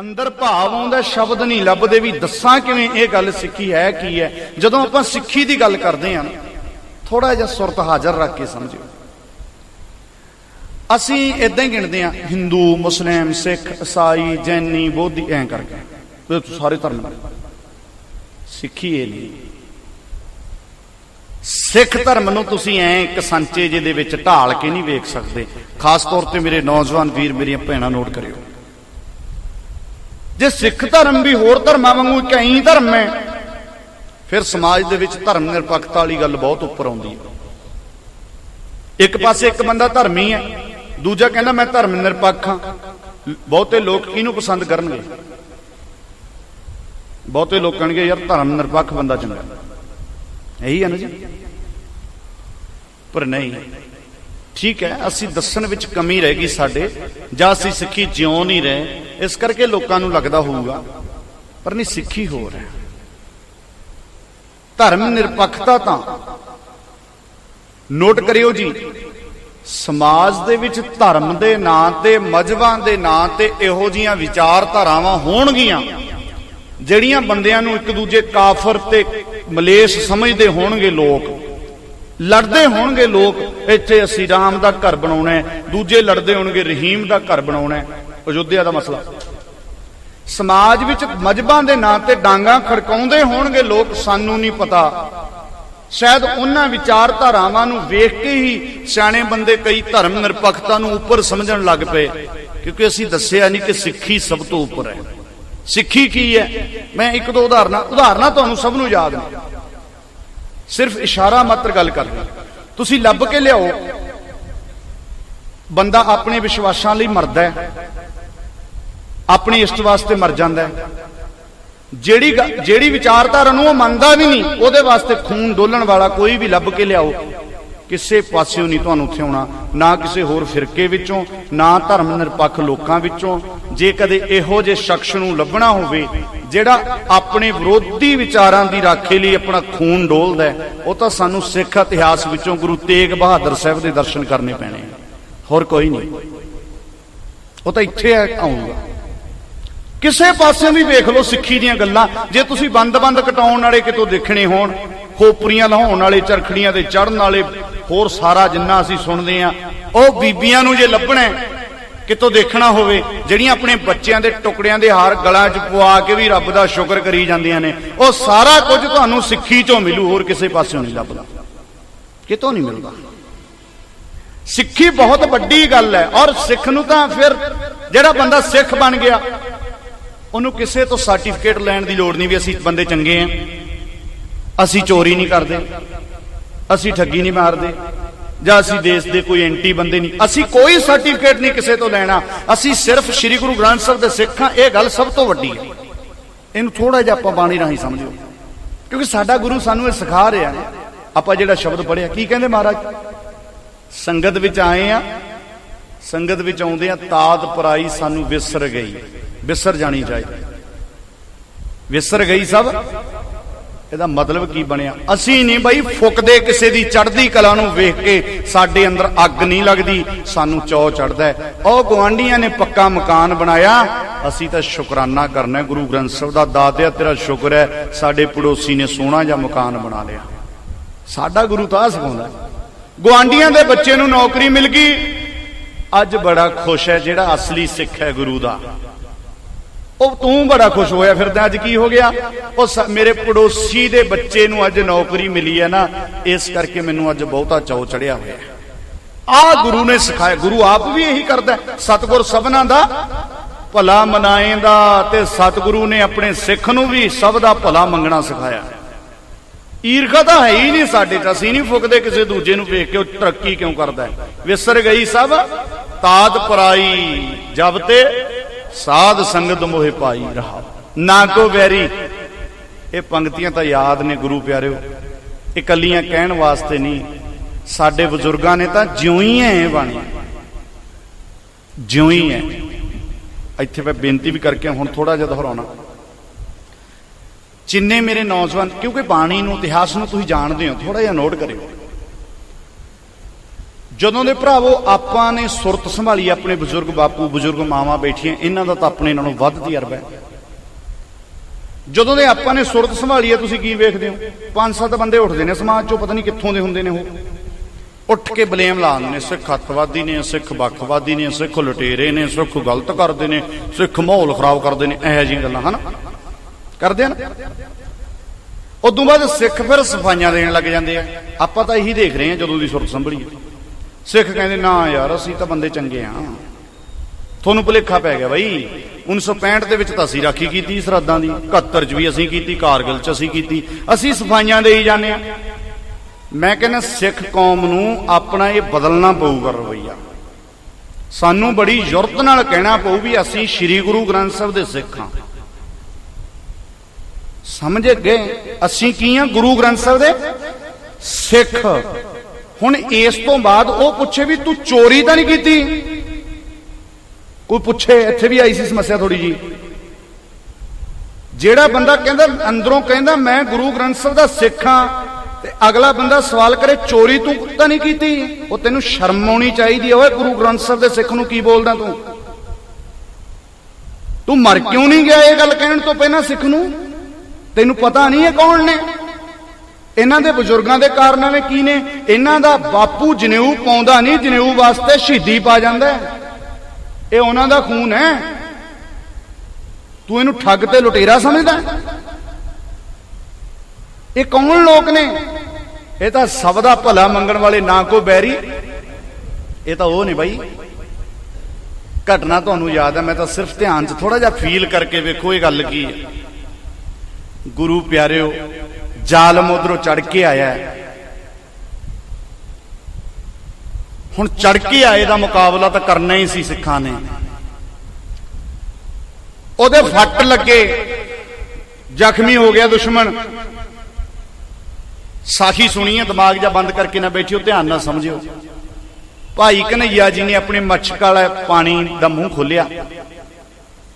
ਅੰਦਰ ਭਾਵ ਆਉਂਦਾ, ਸ਼ਬਦ ਨਹੀਂ ਲੱਭਦੇ ਵੀ ਦੱਸਾਂ ਕਿਵੇਂ ਇਹ ਗੱਲ ਸਿੱਖੀ ਹੈ, ਕੀ ਹੈ। ਜਦੋਂ ਆਪਾਂ ਸਿੱਖੀ ਦੀ ਗੱਲ ਕਰਦੇ ਹਾਂ ਥੋੜਾ ਜਿਹਾ ਸੁਰਤ ਹਾਜ਼ਰ ਰੱਖ ਕੇ ਸਮਝਿਓ। ਅਸੀਂ ਇਦਾਂ ਹੀ ਗਿਣਦੇ ਹਾਂ, ਹਿੰਦੂ, ਮੁਸਲਿਮ, ਸਿੱਖ, ਈਸਾਈ, ਜੈਨੀ, ਬੋਧੀ, ਐਂ ਕਰਕੇ। ਇਹ ਸਾਰੇ ਧਰਮ ਸਿੱਖੀ ਇਹ ਨਹੀਂ। ਸਿੱਖ ਧਰਮ ਨੂੰ ਤੁਸੀਂ ਐ ਇੱਕ ਸੰਚੇ ਜਿਹਦੇ ਵਿੱਚ ਢਾਲ ਕੇ ਨਹੀਂ ਵੇਖ ਸਕਦੇ। ਖਾਸ ਤੌਰ ਤੇ ਮੇਰੇ ਨੌਜਵਾਨ ਵੀਰ, ਮੇਰੀਆਂ ਭੈਣਾਂ, ਨੋਟ ਕਰਿਓ। ਜੇ ਸਿੱਖ ਧਰਮ ਵੀ ਹੋਰ ਧਰਮਾਂ ਵਾਂਗੂ ਕਈ ਧਰਮ ਹੈ, ਫਿਰ ਸਮਾਜ ਦੇ ਵਿੱਚ ਧਰਮ ਨਿਰਪੱਖਤਾ ਵਾਲੀ ਗੱਲ ਬਹੁਤ ਉੱਪਰ ਆਉਂਦੀ ਹੈ। ਇੱਕ ਪਾਸੇ ਇੱਕ ਬੰਦਾ ਧਰਮੀ ਹੈ, ਦੂਜਾ ਕਹਿੰਦਾ ਮੈਂ ਧਰਮ ਨਿਰਪੱਖ ਹਾਂ। ਬਹੁਤੇ ਲੋਕ ਕਿਹਨੂੰ ਪਸੰਦ ਕਰਨਗੇ। ਬਹੁਤੇ ਲੋਕ ਕਹਿਣਗੇ, ਯਾਰ ਧਰਮ ਨਿਰਪੱਖ ਬੰਦਾ ਚੰਗਾ ਇਹੀ ਹੈ ਨਾ ਜੀ? ਪਰ ਨਹੀਂ। ਠੀਕ ਹੈ, ਅਸੀਂ ਦੱਸਣ ਵਿੱਚ ਕਮੀ ਰਹਿ ਗਈ ਸਾਡੇ, ਜਾਂ ਅਸੀਂ ਸਿੱਖੀ ਜਿਉਂ ਨਹੀਂ ਰਹੇ, ਇਸ ਕਰਕੇ ਲੋਕਾਂ ਨੂੰ ਲੱਗਦਾ ਹੋਊਗਾ, ਪਰ ਨਹੀਂ, ਸਿੱਖੀ ਹੋਰ ਹੈ ਧਰਮ ਨਿਰਪੱਖਤਾ ਤਾਂ। ਨੋਟ ਕਰਿਓ ਜੀ, ਸਮਾਜ ਦੇ ਵਿੱਚ ਧਰਮ ਦੇ ਨਾਂ ਤੇ ਮਜਬਾਂ ਦੇ ਨਾਂ ਤੇ ਇਹੋ ਜੀਆਂ ਵਿਚਾਰਧਾਰਾਵਾਂ ਹੋਣਗੀਆਂ, ਜਿਹੜੀਆਂ ਬੰਦਿਆਂ ਨੂੰ ਇੱਕ ਦੂਜੇ ਕਾਫਰ ਤੇ ਮਲੇਸ਼ ਸਮਝਦੇ ਹੋਣਗੇ ਲੋਕ। ਲੜਦੇ ਹੋਣਗੇ ਲੋਕ, ਇੱਥੇ ਅਸੀਂ ਰਾਮ ਦਾ ਘਰ ਬਣਾਉਣਾ ਹੈ, ਦੂਜੇ ਲੜਦੇ ਹੋਣਗੇ ਰਹੀਮ ਦਾ ਘਰ ਬਣਾਉਣਾ ਹੈ। ਅਯੁੱਧਿਆ ਦਾ ਮਸਲਾ। ਸਮਾਜ ਵਿੱਚ ਮਜਬਾਂ ਦੇ ਨਾਂ ਤੇ ਡਾਂਗਾ ਖੜਕਾਉਂਦੇ ਹੋਣਗੇ ਲੋਕ, ਸਾਨੂੰ ਨਹੀਂ ਪਤਾ। ਸ਼ਾਇਦ ਉਹਨਾਂ ਵਿਚਾਰਧਾਰਾਵਾਂ ਨੂੰ ਵੇਖ ਕੇ ਹੀ ਸਿਆਣੇ ਬੰਦੇ ਕਈ ਧਰਮ ਨਿਰਪੱਖਤਾ ਨੂੰ ਉੱਪਰ ਸਮਝਣ ਲੱਗ ਪਏ, ਕਿਉਂਕਿ ਅਸੀਂ ਦੱਸਿਆ ਨਹੀਂ ਕਿ ਸਿੱਖੀ ਸਭ ਤੋਂ ਉੱਪਰ ਹੈ। ਸਿੱਖੀ ਕੀ ਹੈ? ਮੈਂ ਇੱਕ ਦੋ ਉਦਾਹਰਨਾਂ ਉਦਾਹਰਨਾਂ ਤੁਹਾਨੂੰ ਸਭ ਨੂੰ ਯਾਦ ਨੇ। ਸਿਰਫ ਇਸ਼ਾਰਾ ਮਾਤਰ ਗੱਲ ਕਰਨੀ ਤੁਸੀਂ ਲੱਭ ਕੇ ਲਿਆਓ। ਬੰਦਾ ਆਪਣੇ ਵਿਸ਼ਵਾਸਾਂ ਲਈ ਮਰਦਾ ਹੈ। ਆਪਣੀ ਇਸ਼ਟ ਵਾਸਤੇ ਮਰ ਜਾਂਦਾ ਹੈ। ਜਿਹੜੀ ਗ- ਜਿਹੜੀ ਵਿਚਾਰਧਾਰਾ ਨੂੰ ਉਹ ਮੰਨਦਾ ਵੀ ਨਹੀਂ, ਉਹਦੇ ਵਾਸਤੇ ਖੂਨ ਡੋਲਣ ਵਾਲਾ ਕੋਈ ਵੀ ਲੱਭ ਕੇ ਲਿਆਓ। ਕਿਸੇ ਪਾਸਿਓਂ ਨਹੀਂ ਤੁਹਾਨੂੰ ਉੱਥੇ ਆਉਣਾ, ਨਾ ਕਿਸੇ ਹੋਰ ਫਿਰਕੇ ਵਿੱਚੋਂ, ਨਾ ਧਰਮ ਨਿਰਪੱਖ ਲੋਕਾਂ ਵਿੱਚੋਂ। ਜੇ ਕਦੇ ਇਹੋ ਜਿਹੇ ਸ਼ਖਸ ਨੂੰ ਲੱਭਣਾ ਹੋਵੇ, ਜਿਹੜਾ ਆਪਣੇ ਵਿਰੋਧੀ ਵਿਚਾਰਾਂ ਦੀ ਰਾਖੀ ਲਈ ਆਪਣਾ ਖੂਨ ਡੋਲਦਾ ਉਹ ਤਾਂ ਸਾਨੂੰ ਸਿੱਖ ਇਤਿਹਾਸ ਵਿੱਚੋਂ ਗੁਰੂ ਤੇਗ ਬਹਾਦਰ ਸਾਹਿਬ ਦੇ ਦਰਸ਼ਨ ਕਰਨੇ ਪੈਣੇ ਹੋਰ ਕੋਈ ਨਹੀਂ। ਉਹ ਤਾਂ ਇੱਥੇ ਆ- ਆਊਗਾ ਕਿਸੇ ਪਾਸੇ ਵੀ ਵੇਖ ਲਓ ਸਿੱਖੀ ਦੀਆਂ ਗੱਲਾਂ। ਜੇ ਤੁਸੀਂ ਬੰਦ-ਬੰਦ ਕਟਾਉਣ ਵਾਲੇ ਕਿਤੋਂ ਦੇਖਣੇ ਹੋਣ, ਖੋਪਰੀਆਂ ਲਹਾਉਣ ਵਾਲੇ, ਚਰਖੜੀਆਂ ਤੇ ਚੜਨ ਵਾਲੇ ਹੋਰ ਸਾਰਾ ਜਿੰਨਾ ਅਸੀਂ ਸੁਣਦੇ ਆ ਉਹ ਬੀਬੀਆਂ ਨੂੰ ਜੇ ਲੱਭਣਾ ਕਿਤੋਂ ਦੇਖਣਾ ਹੋਵੇ, ਜਿਹੜੀਆਂ ਆਪਣੇ ਬੱਚਿਆਂ ਦੇ ਟੁਕੜਿਆਂ ਦੇ ਹਾਰ ਗਲਾਂ 'ਚ ਪਵਾ ਕੇ ਵੀ ਰੱਬ ਦਾ ਸ਼ੁਕਰ ਕਰੀ ਜਾਂਦੀਆਂ ਨੇ, ਉਹ ਸਾਰਾ ਕੁਝ ਤੁਹਾਨੂੰ ਸਿੱਖੀ 'ਚੋਂ ਮਿਲੂ, ਹੋਰ ਕਿਸੇ ਪਾਸਿਓਂ ਨਹੀਂ ਲੱਭਦਾ। ਕਿਤੋਂ ਨਹੀਂ ਮਿਲਦਾ। ਸਿੱਖੀ ਬਹੁਤ ਵੱਡੀ ਗੱਲ ਹੈ, ਔਰ ਸਿੱਖ ਨੂੰ ਤਾਂ ਫਿਰ ਜਿਹੜਾ ਬੰਦਾ ਸਿੱਖ ਬਣ ਗਿਆ, ਉਹਨੂੰ ਕਿਸੇ ਤੋਂ ਸਰਟੀਫਿਕੇਟ ਲੈਣ ਦੀ ਲੋੜ ਨਹੀਂ ਵੀ ਅਸੀਂ ਬੰਦੇ ਚੰਗੇ ਆਂ ਅਸੀਂ ਚੋਰੀ ਨਹੀਂ ਕਰਦੇ। ਅਸੀਂ ਠੱਗੀ ਨਹੀਂ ਮਾਰਦੇ ਜਾਂ ਅਸੀਂ ਦੇਸ਼ ਦੇ ਕੋਈ ਐਂਟੀ ਬੰਦੇ ਨਹੀਂ। ਅਸੀਂ ਕੋਈ ਸਰਟੀਫਿਕੇਟ ਨਹੀਂ ਕਿਸੇ ਤੋਂ ਲੈਣਾ। ਅਸੀਂ ਸਿਰਫ ਸ੍ਰੀ ਗੁਰੂ ਗ੍ਰੰਥ ਸਾਹਿਬ ਦੇ ਸਿੱਖ ਹਾਂ। ਇਹ ਗੱਲ ਸਭ ਤੋਂ ਵੱਡੀ ਹੈ। ਇਹਨੂੰ ਥੋੜਾ ਜਿਹਾ ਆਪਾਂ ਬਾਣੀ ਰਾਹੀਂ ਸਮਝੋ ਕਿਉਂਕਿ ਸਾਡਾ ਗੁਰੂ ਸਾਨੂੰ ਇਹ ਸਿਖਾ ਰਿਹਾ ਹੈ। ਆਪਾਂ ਜਿਹੜਾ ਸ਼ਬਦ ਪੜਿਆ ਕੀ ਕਹਿੰਦੇ ਮਹਾਰਾਜ? ਸੰਗਤ ਵਿੱਚ ਆਏ ਆ ਸੰਗਤ ਵਿੱਚ ਆਉਂਦੇ ਆ ਤਾਤ ਪਰਾਈ ਸਾਨੂੰ ਵਿਸਰ ਗਈ। ਵਿਸਰ ਜਾਣੀ ਚਾਹੀਦੀ। ਵਿਸਰ ਗਈ ਸਭ? ਇਹਦਾ ਮਤਲਬ ਕੀ ਬਣਿਆ? ਅਸੀਂ ਨਹੀਂ ਬਈ ਫੁੱਕਦੇ ਕਿਸੇ ਦੀ ਚੜ੍ਹਦੀ ਕਲਾ ਨੂੰ ਵੇਖ ਕੇ ਸਾਡੇ ਅੰਦਰ ਅੱਗ ਨਹੀਂ ਲੱਗਦੀ, ਸਾਨੂੰ ਚੌ ਚੜਦਾ ਉਹ ਗਵਾਂਡੀਆਂ ਨੇ ਪੱਕਾ ਮਕਾਨ ਬਣਾਇਆ। ਅਸੀਂ ਤਾਂ ਸ਼ੁਕਰਾਨਾ ਕਰਨਾ ਗੁਰੂ ਗ੍ਰੰਥ ਸਾਹਿਬ ਦਾ ਦਾਤਿਆ ਤੇਰਾ ਸ਼ੁਕਰ ਹੈ, ਸਾਡੇ ਪੜੋਸੀ ਨੇ ਸੋਹਣਾ ਜਿਹਾ ਮਕਾਨ ਬਣਾ ਲਿਆ। ਸਾਡਾ ਗੁਰੂ ਤਾਂ ਸਿਖਾਉਂਦਾ ਹੈ। ਗੁਆਂਢੀਆਂ ਦੇ ਬੱਚੇ ਨੂੰ ਨੌਕਰੀ ਮਿਲ ਗਈ। ਅੱਜ ਬੜਾ ਖੁਸ਼ ਹੈ ਜਿਹੜਾ ਅਸਲੀ ਸਿੱਖ ਹੈ ਗੁਰੂ ਦਾ। ਉਹ ਤੂੰ ਬੜਾ ਖੁਸ਼ ਹੋਇਆ ਫਿਰਦਾ ਅੱਜ ਕੀ ਹੋ ਗਿਆ? ਉਹ ਸ- ਮੇਰੇ ਪੜੋਸੀ ਦੇ ਬੱਚੇ ਨੂੰ ਅੱਜ ਨੌਕਰੀ ਮਿਲੀ ਹੈ ਨਾ, ਇਸ ਕਰਕੇ ਮੈਨੂੰ ਅੱਜ ਬਹੁਤਾ ਚਾਉ ਚੜਿਆ ਹੋਇਆ ਹੈ। ਆ ਗੁਰੂ ਨੇ ਸਿਖਾਇਆ, ਗੁਰੂ ਆਪ ਵੀ ਇਹੀ ਕਰਦਾ ਹੈ। ਸਤਿਗੁਰ ਸਭਨਾ ਦਾ ਭਲਾ ਮਨਾਏਂਦਾ ਤੇ ਸਤਿਗੁਰੂ ਨੇ ਆਪਣੇ ਸਿੱਖ ਨੂੰ ਵੀ ਸਭ ਦਾ ਭਲਾ ਮੰਗਣਾ ਸਿਖਾਇਆ। ਈਰਖਾ ਤਾਂ ਹੈ ਹੀ ਨਹੀਂ ਸਾਡੇ ਚ, ਅਸੀਂ ਨਹੀਂ ਫੁਕਦੇ ਕਿਸੇ ਦੂਜੇ ਨੂੰ ਵੇਖ ਕੇ ਉਹ ਤਰੱਕੀ ਕਿਉਂ ਕਰਦਾ ਵਿਸਰ ਗਈ ਸਭ ਤਾਦ ਪਰਾਈ ਜਬ ਤੇ ਸਾਧ ਸੰਗਤ ਮੋਹਿ ਪਾਈ ਰਹਾ। ਨਾ ਕੋ ਵੈਰੀ। ਇਹ ਪੰਕਤੀਆਂ ਤਾਂ ਯਾਦ ਨੇ ਗੁਰੂ ਪਿਆਰਿਓ। ਇਹ ਕੱਲੀਆਂ ਕਹਿਣ ਵਾਸਤੇ ਨਹੀਂ। ਸਾਡੇ ਬਜ਼ੁਰਗਾਂ ਨੇ ਤਾਂ ਜਿਉਂ ਹੀ ਐ ਬਾਣੀ। ਜਿਉਂ ਹੀ ਐ। ਇੱਥੇ ਮੈਂ ਬੇਨਤੀ ਵੀ ਕਰਕੇ ਹੁਣ ਥੋੜਾ ਜਿਹਾ ਦੁਹਰਾਉਣਾ। ਜਿੰਨੇ ਮੇਰੇ ਨੌਜਵਾਨ ਕਿਉਂਕਿ ਬਾਣੀ ਨੂੰ, ਇਤਿਹਾਸ ਨੂੰ ਤੁਸੀਂ ਜਾਣਦੇ ਹੋ। ਥੋੜਾ ਜਿਹਾ ਨੋਟ ਕਰਿਓ। ਜਦੋਂ ਦੇ ਭਰਾਵੋ, ਆਪਾਂ ਨੇ ਸੁਰਤ ਸੰਭਾਲੀ, ਆਪਣੇ ਬਜ਼ੁਰਗ ਬਾਪੂ, ਬਜ਼ੁਰਗ ਮਾਵਾਂ ਬੈਠੀਆਂ, ਇਹਨਾਂ ਦਾ ਤਾਂ ਆਪਣੇ ਨਾਲੋਂ ਵੱਧ ਤਜਰਬਾ ਹੈ। ਜਦੋਂ ਦੇ ਆਪਾਂ ਨੇ ਸੁਰਤ ਸੰਭਾਲੀ ਹੈ, ਤੁਸੀਂ ਕੀ ਵੇਖਦੇ ਹੋ? ਪੰਜ ਸੱਤ ਬੰਦੇ ਉੱਠਦੇ ਨੇ ਸਮਾਜ ਚੋਂ, ਪਤਾ ਨਹੀਂ ਕਿੱਥੋਂ ਦੇ ਹੁੰਦੇ ਨੇ ਉਹ। ਉੱਠ ਕੇ ਬਲੇਮ ਲਾ ਦਿੰਦੇ ਨੇ, ਸਿੱਖ ਅੱਤਵਾਦੀ ਨੇ, ਸਿੱਖ ਵੱਖਵਾਦੀ ਨੇ, ਸਿੱਖ ਲੁਟੇਰੇ ਨੇ, ਸਿੱਖ ਗਲਤ ਕਰਦੇ ਨੇ, ਸਿੱਖ ਮਾਹੌਲ ਖਰਾਬ ਕਰਦੇ ਨੇ, ਇਹੋ ਜਿਹੀਆਂ ਗੱਲਾਂ, ਹਨ? ਕਰਦੇ ਹਨ ਉਦੋਂ ਬਾਅਦ ਸਿੱਖ ਫਿਰ ਸਫਾਈਆਂ ਦੇਣ ਲੱਗ ਜਾਂਦੇ ਆ। ਆਪਾਂ ਤਾਂ ਇਹੀ ਦੇਖ ਰਹੇ ਹਾਂ ਜਦੋਂ ਦੀ ਸੁਰਤ ਸੰਭਲੀ ਹੈ। ਸਿੱਖ ਕਹਿੰਦੇ, ਨਾ ਯਾਰ, ਅਸੀਂ ਤਾਂ ਬੰਦੇ ਚੰਗੇ ਆ। ਤੁਹਾਨੂੰ ਭੁਲੇਖਾ ਪੈ ਗਿਆ ਬਈ। 1965 ਦੇ ਵਿੱਚ ਤਾਂ ਅਸੀਂ ਰਾਖੀ ਕੀਤੀ ਸਰਹੱਦਾਂ ਦੀ। 71 ਚ ਵੀ ਅਸੀਂ ਕੀਤੀ, ਕਾਰਗਿਲ ਚ ਅਸੀਂ ਕੀਤੀ। ਅਸੀਂ ਸਫਾਈਆਂ ਦੇ ਹੀ ਜਾਂਦੇ ਆ। ਮੈਂ ਕਹਿੰਦਾ, ਸਿੱਖ ਕੌਮ ਨੂੰ ਆਪਣਾ ਇਹ ਬਦਲਣਾ ਪਊਗਾ ਰਵਈਆ। ਸਾਨੂੰ ਬੜੀ ਯੁਰਤ ਨਾਲ ਕਹਿਣਾ ਪਊ ਵੀ ਅਸੀਂ ਸ੍ਰੀ ਗੁਰੂ ਗ੍ਰੰਥ ਸਾਹਿਬ ਦੇ ਸਿੱਖ ਹਾਂ ਸਮਝ ਗਏ? ਅਸੀਂ ਕੀ ਆ? ਗੁਰੂ ਗ੍ਰੰਥ ਸਾਹਿਬ ਦੇ ਸਿੱਖ। ਹੁਣ ਇਸ ਤੋਂ ਬਾਅਦ ਉਹ ਪੁੱਛੇ ਵੀ ਤੂੰ ਚੋਰੀ ਤਾਂ ਨਹੀਂ ਕੀਤੀ? ਕੋਈ ਪੁੱਛੇ, ਇੱਥੇ ਵੀ ਆਈ ਸੀ ਸਮੱਸਿਆ ਥੋੜੀ ਜੀ ਜਿਹੜਾ ਬੰਦਾ ਕਹਿੰਦਾ, ਅੰਦਰੋਂ ਕਹਿੰਦਾ, ਮੈਂ ਗੁਰੂ ਗ੍ਰੰਥ ਸਾਹਿਬ ਦਾ ਸਿੱਖ ਹਾਂ, ਤੇ ਅਗਲਾ ਬੰਦਾ ਸਵਾਲ ਕਰੇ, ਚੋਰੀ ਤੂੰ ਤਾਂ ਨਹੀਂ ਕੀਤੀ? ਉਹ ਤੈਨੂੰ ਸ਼ਰਮ ਆਉਣੀ ਚਾਹੀਦੀ ਹੈ। ਓਏ ਗੁਰੂ ਗ੍ਰੰਥ ਸਾਹਿਬ ਦੇ ਸਿੱਖ ਨੂੰ ਕੀ ਬੋਲਦਾ ਤੂੰ? ਤੂੰ ਮਰ ਕਿਉਂ ਨਹੀਂ ਗਿਆ ਇਹ ਗੱਲ ਕਹਿਣ ਤੋਂ ਪਹਿਲਾਂ ਸਿੱਖ ਨੂੰ? ਤੈਨੂੰ ਪਤਾ ਨਹੀਂ ਇਹ ਕੌਣ ਨੇ? ਇਹਨਾਂ ਦੇ ਬਜ਼ੁਰਗਾਂ ਦੇ ਕਾਰਨਾਮੇ ਕੀ ਨੇ? ਇਹਨਾਂ ਦਾ ਬਾਪੂ ਜਨੇਊ ਪਾਉਂਦਾ ਨਹੀਂ, ਜਨੇਊ ਵਾਸਤੇ ਸ਼ਹੀਦੀ ਪਾ ਜਾਂਦਾ ਇਹ ਉਹਨਾਂ ਦਾ ਖੂਨ ਹੈ। ਤੂੰ ਇਹਨੂੰ ਠੱਗ ਤੇ ਲੁਟੇਰਾ ਸਮਝਦਾ ਇਹ ਕੌਣ ਲੋਕ ਨੇ? ਇਹ ਤਾਂ ਸਭ ਦਾ ਭਲਾ ਮੰਗਣ ਵਾਲੇ ਨਾ ਕੋ ਬੈਰੀ। ਇਹ ਤਾਂ ਉਹ ਨਹੀਂ ਬਾਈ। ਘਟਨਾ ਤੁਹਾਨੂੰ ਯਾਦ ਹੈ, ਮੈਂ ਤਾਂ ਸਿਰਫ ਧਿਆਨ 'ਚ ਥੋੜਾ ਜਿਹਾ ਫੀਲ ਕਰਕੇ ਵੇਖੋ ਇਹ ਗੱਲ ਕੀ ਹੈ। ਗੁਰੂ ਪਿਆਰਿਓ ਜ਼ਾਲਮ ਉਧਰੋਂ ਚੜ ਕੇ ਆਇਆ ਹੁਣ ਚੜ ਕੇ ਆਏ ਦਾ ਮੁਕਾਬਲਾ ਤਾਂ ਕਰਨਾ ਹੀ ਸੀ ਸਿੱਖਾਂ ਨੇ। ਉਹਦੇ ਫੱਟ ਲੱਗੇ, ਜ਼ਖਮੀ ਹੋ ਗਿਆ ਦੁਸ਼ਮਣ। ਸਾਖੀ ਸੁਣੀਏ, ਦਿਮਾਗ ਜਾਂ ਬੰਦ ਕਰਕੇ ਨਾ ਬੈਠਿਓ, ਧਿਆਨ ਨਾਲ ਸਮਝਿਓ। ਭਾਈ ਕਨਈਆ ਜੀ ਨੇ ਆਪਣੇ ਮੱਛਕ ਵਾਲਾ ਪਾਣੀ ਦਾ ਮੂੰਹ ਖੋਲਿਆ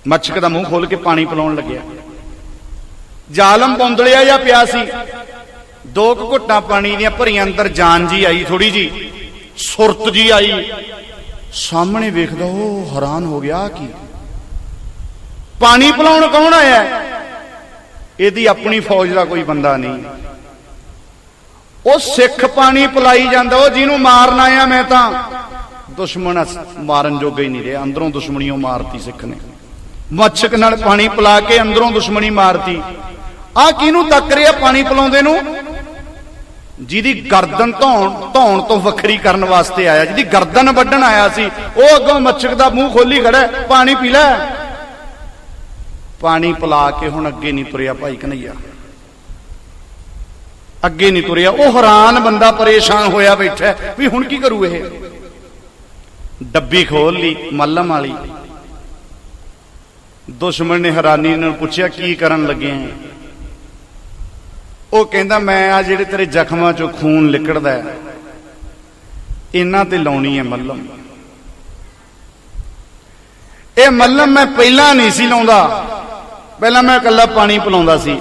ਮੱਛਕ ਦਾ ਮੂੰਹ ਖੋਲ ਕੇ ਪਾਣੀ ਪਿਲਾਉਣ ਲੱਗਿਆ। ਜ਼ਾਲਮ ਪੌਂਦਲਿਆ ਜਾਂ ਪਿਆ ਸੀ। ਦੋ ਕੁ ਘੁੱਟਾਂ ਪਾਣੀ ਦੀਆਂ ਭਰੀਆਂ ਅੰਦਰ ਜਾਨ ਜੀ ਆਈ ਥੋੜੀ ਜੀ। ਸੁਰਤ ਜੀ ਆਈ। ਸਾਹਮਣੇ ਵੇਖਦਾ ਉਹ ਹੈਰਾਨ ਹੋ ਗਿਆ ਕਿ। ਪਾਣੀ ਪਿਲਾਉਣ ਕੌਣ ਆਇਆ? ਇਹਦੀ ਆਪਣੀ ਫੌਜ ਦਾ ਕੋਈ ਬੰਦਾ ਨਹੀਂ। ਉਹ ਸਿੱਖ ਪਾਣੀ ਪਿਲਾਈ ਜਾਂਦਾ, ਉਹ ਜਿਹਨੂੰ ਮਾਰਨ ਆਇਆ ਮੈਂ ਤਾਂ। ਦੁਸ਼ਮਣ ਮਾਰਨ ਜੋਗਾ ਹੀ ਨਹੀਂ ਰਿਹਾ, ਅੰਦਰੋਂ ਦੁਸ਼ਮਣੀਓ ਮਾਰਤੀ ਸਿੱਖ ਨੇ। ਮੱਛਕ ਨਾਲ ਪਾਣੀ ਪਿਲਾ ਕੇ ਅੰਦਰੋਂ ਦੁਸ਼ਮਣੀ ਮਾਰਤੀ। ਆ ਕਿਹਨੂੰ ਤੱਕ ਰਿਹਾ ਪਾਣੀ ਪਿਲਾਉਂਦੇ ਨੂੰ? ਜਿਹਦੀ ਗਰਦਨ ਧੌਣ ਧੌਣ ਤੋਂ ਵੱਖਰੀ ਕਰਨ ਵਾਸਤੇ ਆਇਆ, ਜਿਹਦੀ ਗਰਦਨ ਵੱਢਣ ਆਇਆ ਸੀ, ਉਹ ਅੱਗੋਂ ਮੱਛਕ ਦਾ ਮੂੰਹ ਖੋਲੀ ਖੜਾ ਪਾਣੀ ਪੀ ਲੈ। ਪਾਣੀ ਪਿਲਾ ਕੇ ਹੁਣ ਅੱਗੇ ਨਹੀਂ ਤੁਰਿਆ ਭਾਈ ਕਨਈਆ। ਅੱਗੇ ਨਹੀਂ ਤੁਰਿਆ, ਉਹ ਹੈਰਾਨ ਬੰਦਾ ਪਰੇਸ਼ਾਨ ਹੋਇਆ ਬੈਠਾ ਵੀ ਹੁਣ ਕੀ ਕਰੂ ਇਹ? ਡੱਬੀ ਖੋਲ ਲਈ, ਮੱਲਮ ਵਾਲੀ। ਦੁਸ਼ਮਣ ਨੇ ਹੈਰਾਨੀ ਨਾਲ ਪੁੱਛਿਆ, ਕੀ ਕਰਨ ਲੱਗੇ ਆਂ? ਉਹ ਕਹਿੰਦਾ, ਮੈਂ ਆ ਜਿਹੜੇ ਤੇਰੇ ਜ਼ਖਮਾਂ ਚੋਂ ਖੂਨ ਲਿਕੜਦਾ ਹੈ, ਇਹਨਾਂ ਤੇ ਲਾਉਣੀ ਹੈ ਮੱਲਮ। ਇਹ ਮੱਲਮ ਮੈਂ ਪਹਿਲਾਂ ਨਹੀਂ ਸੀ ਲਾਉਂਦਾ। ਪਹਿਲਾਂ ਮੈਂ ਇਕੱਲਾ ਪਾਣੀ ਪਿਲਾਉਂਦਾ ਸੀ।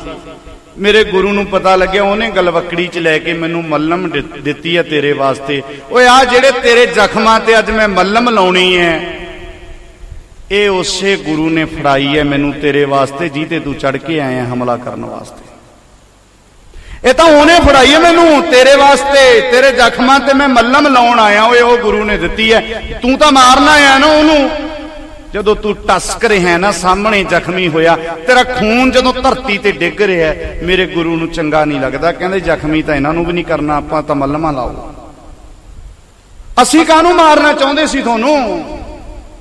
ਮੇਰੇ ਗੁਰੂ ਨੂੰ ਪਤਾ ਲੱਗਿਆ, ਉਹਨੇ ਗਲਵਕੜੀ ਚ ਲੈ ਕੇ ਮੈਨੂੰ ਮੱਲਮ ਦਿੱਤੀ ਹੈ ਤੇਰੇ ਵਾਸਤੇ। ਓਏ, ਆ ਜਿਹੜੇ ਤੇਰੇ ਜ਼ਖਮਾਂ ਤੇ ਅੱਜ ਮੈਂ ਮੱਲਮ ਲਾਉਣੀ ਹੈ ਇਹ ਉਸੇ ਗੁਰੂ ਨੇ ਫੜਾਈ ਹੈ, ਮੈਨੂੰ ਤੇਰੇ ਵਾਸਤੇ ਜਿਹਤੇ ਤੂੰ ਚੜ ਕੇ ਆਇਆ ਹਮਲਾ ਕਰਨ ਵਾਸਤੇ। ਇਹ ਤਾਂ ਉਹਨੇ ਫੜਾਈ ਹੈ ਮੈਨੂੰ, ਤੇਰੇ ਵਾਸਤੇ, ਤੇਰੇ ਜ਼ਖਮਾਂ ਤੇ ਮੈਂ ਮੱਲਮ ਲਾਉਣ ਆਇਆ, ਓਏ, ਉਹ ਗੁਰੂ ਨੇ ਦਿੱਤੀ ਹੈ। ਤੂੰ ਤਾਂ ਮਾਰਨਾ ਆਇਆ ਨਾ ਉਹਨੂੰ। ਜਦੋਂ ਤੂੰ ਟਸਕ ਰਿਹਾ ਨਾ, ਸਾਹਮਣੇ ਜ਼ਖਮੀ ਹੋਇਆ, ਤੇਰਾ ਖੂਨ ਜਦੋਂ ਧਰਤੀ ਤੇ ਡਿੱਗ ਰਿਹਾ, ਮੇਰੇ ਗੁਰੂ ਨੂੰ ਚੰਗਾ ਨਹੀਂ ਲੱਗਦਾ। ਕਹਿੰਦੇ, ਜ਼ਖਮੀ ਤਾਂ ਇਹਨਾਂ ਨੂੰ ਵੀ ਨਹੀਂ ਕਰਨਾ, ਆਪਾਂ ਤਾਂ ਮੱਲਮਾਂ ਲਾਓ। ਅਸੀਂ ਕਾਹਨੂੰ ਮਾਰਨਾ ਚਾਹੁੰਦੇ ਸੀ ਤੁਹਾਨੂੰ?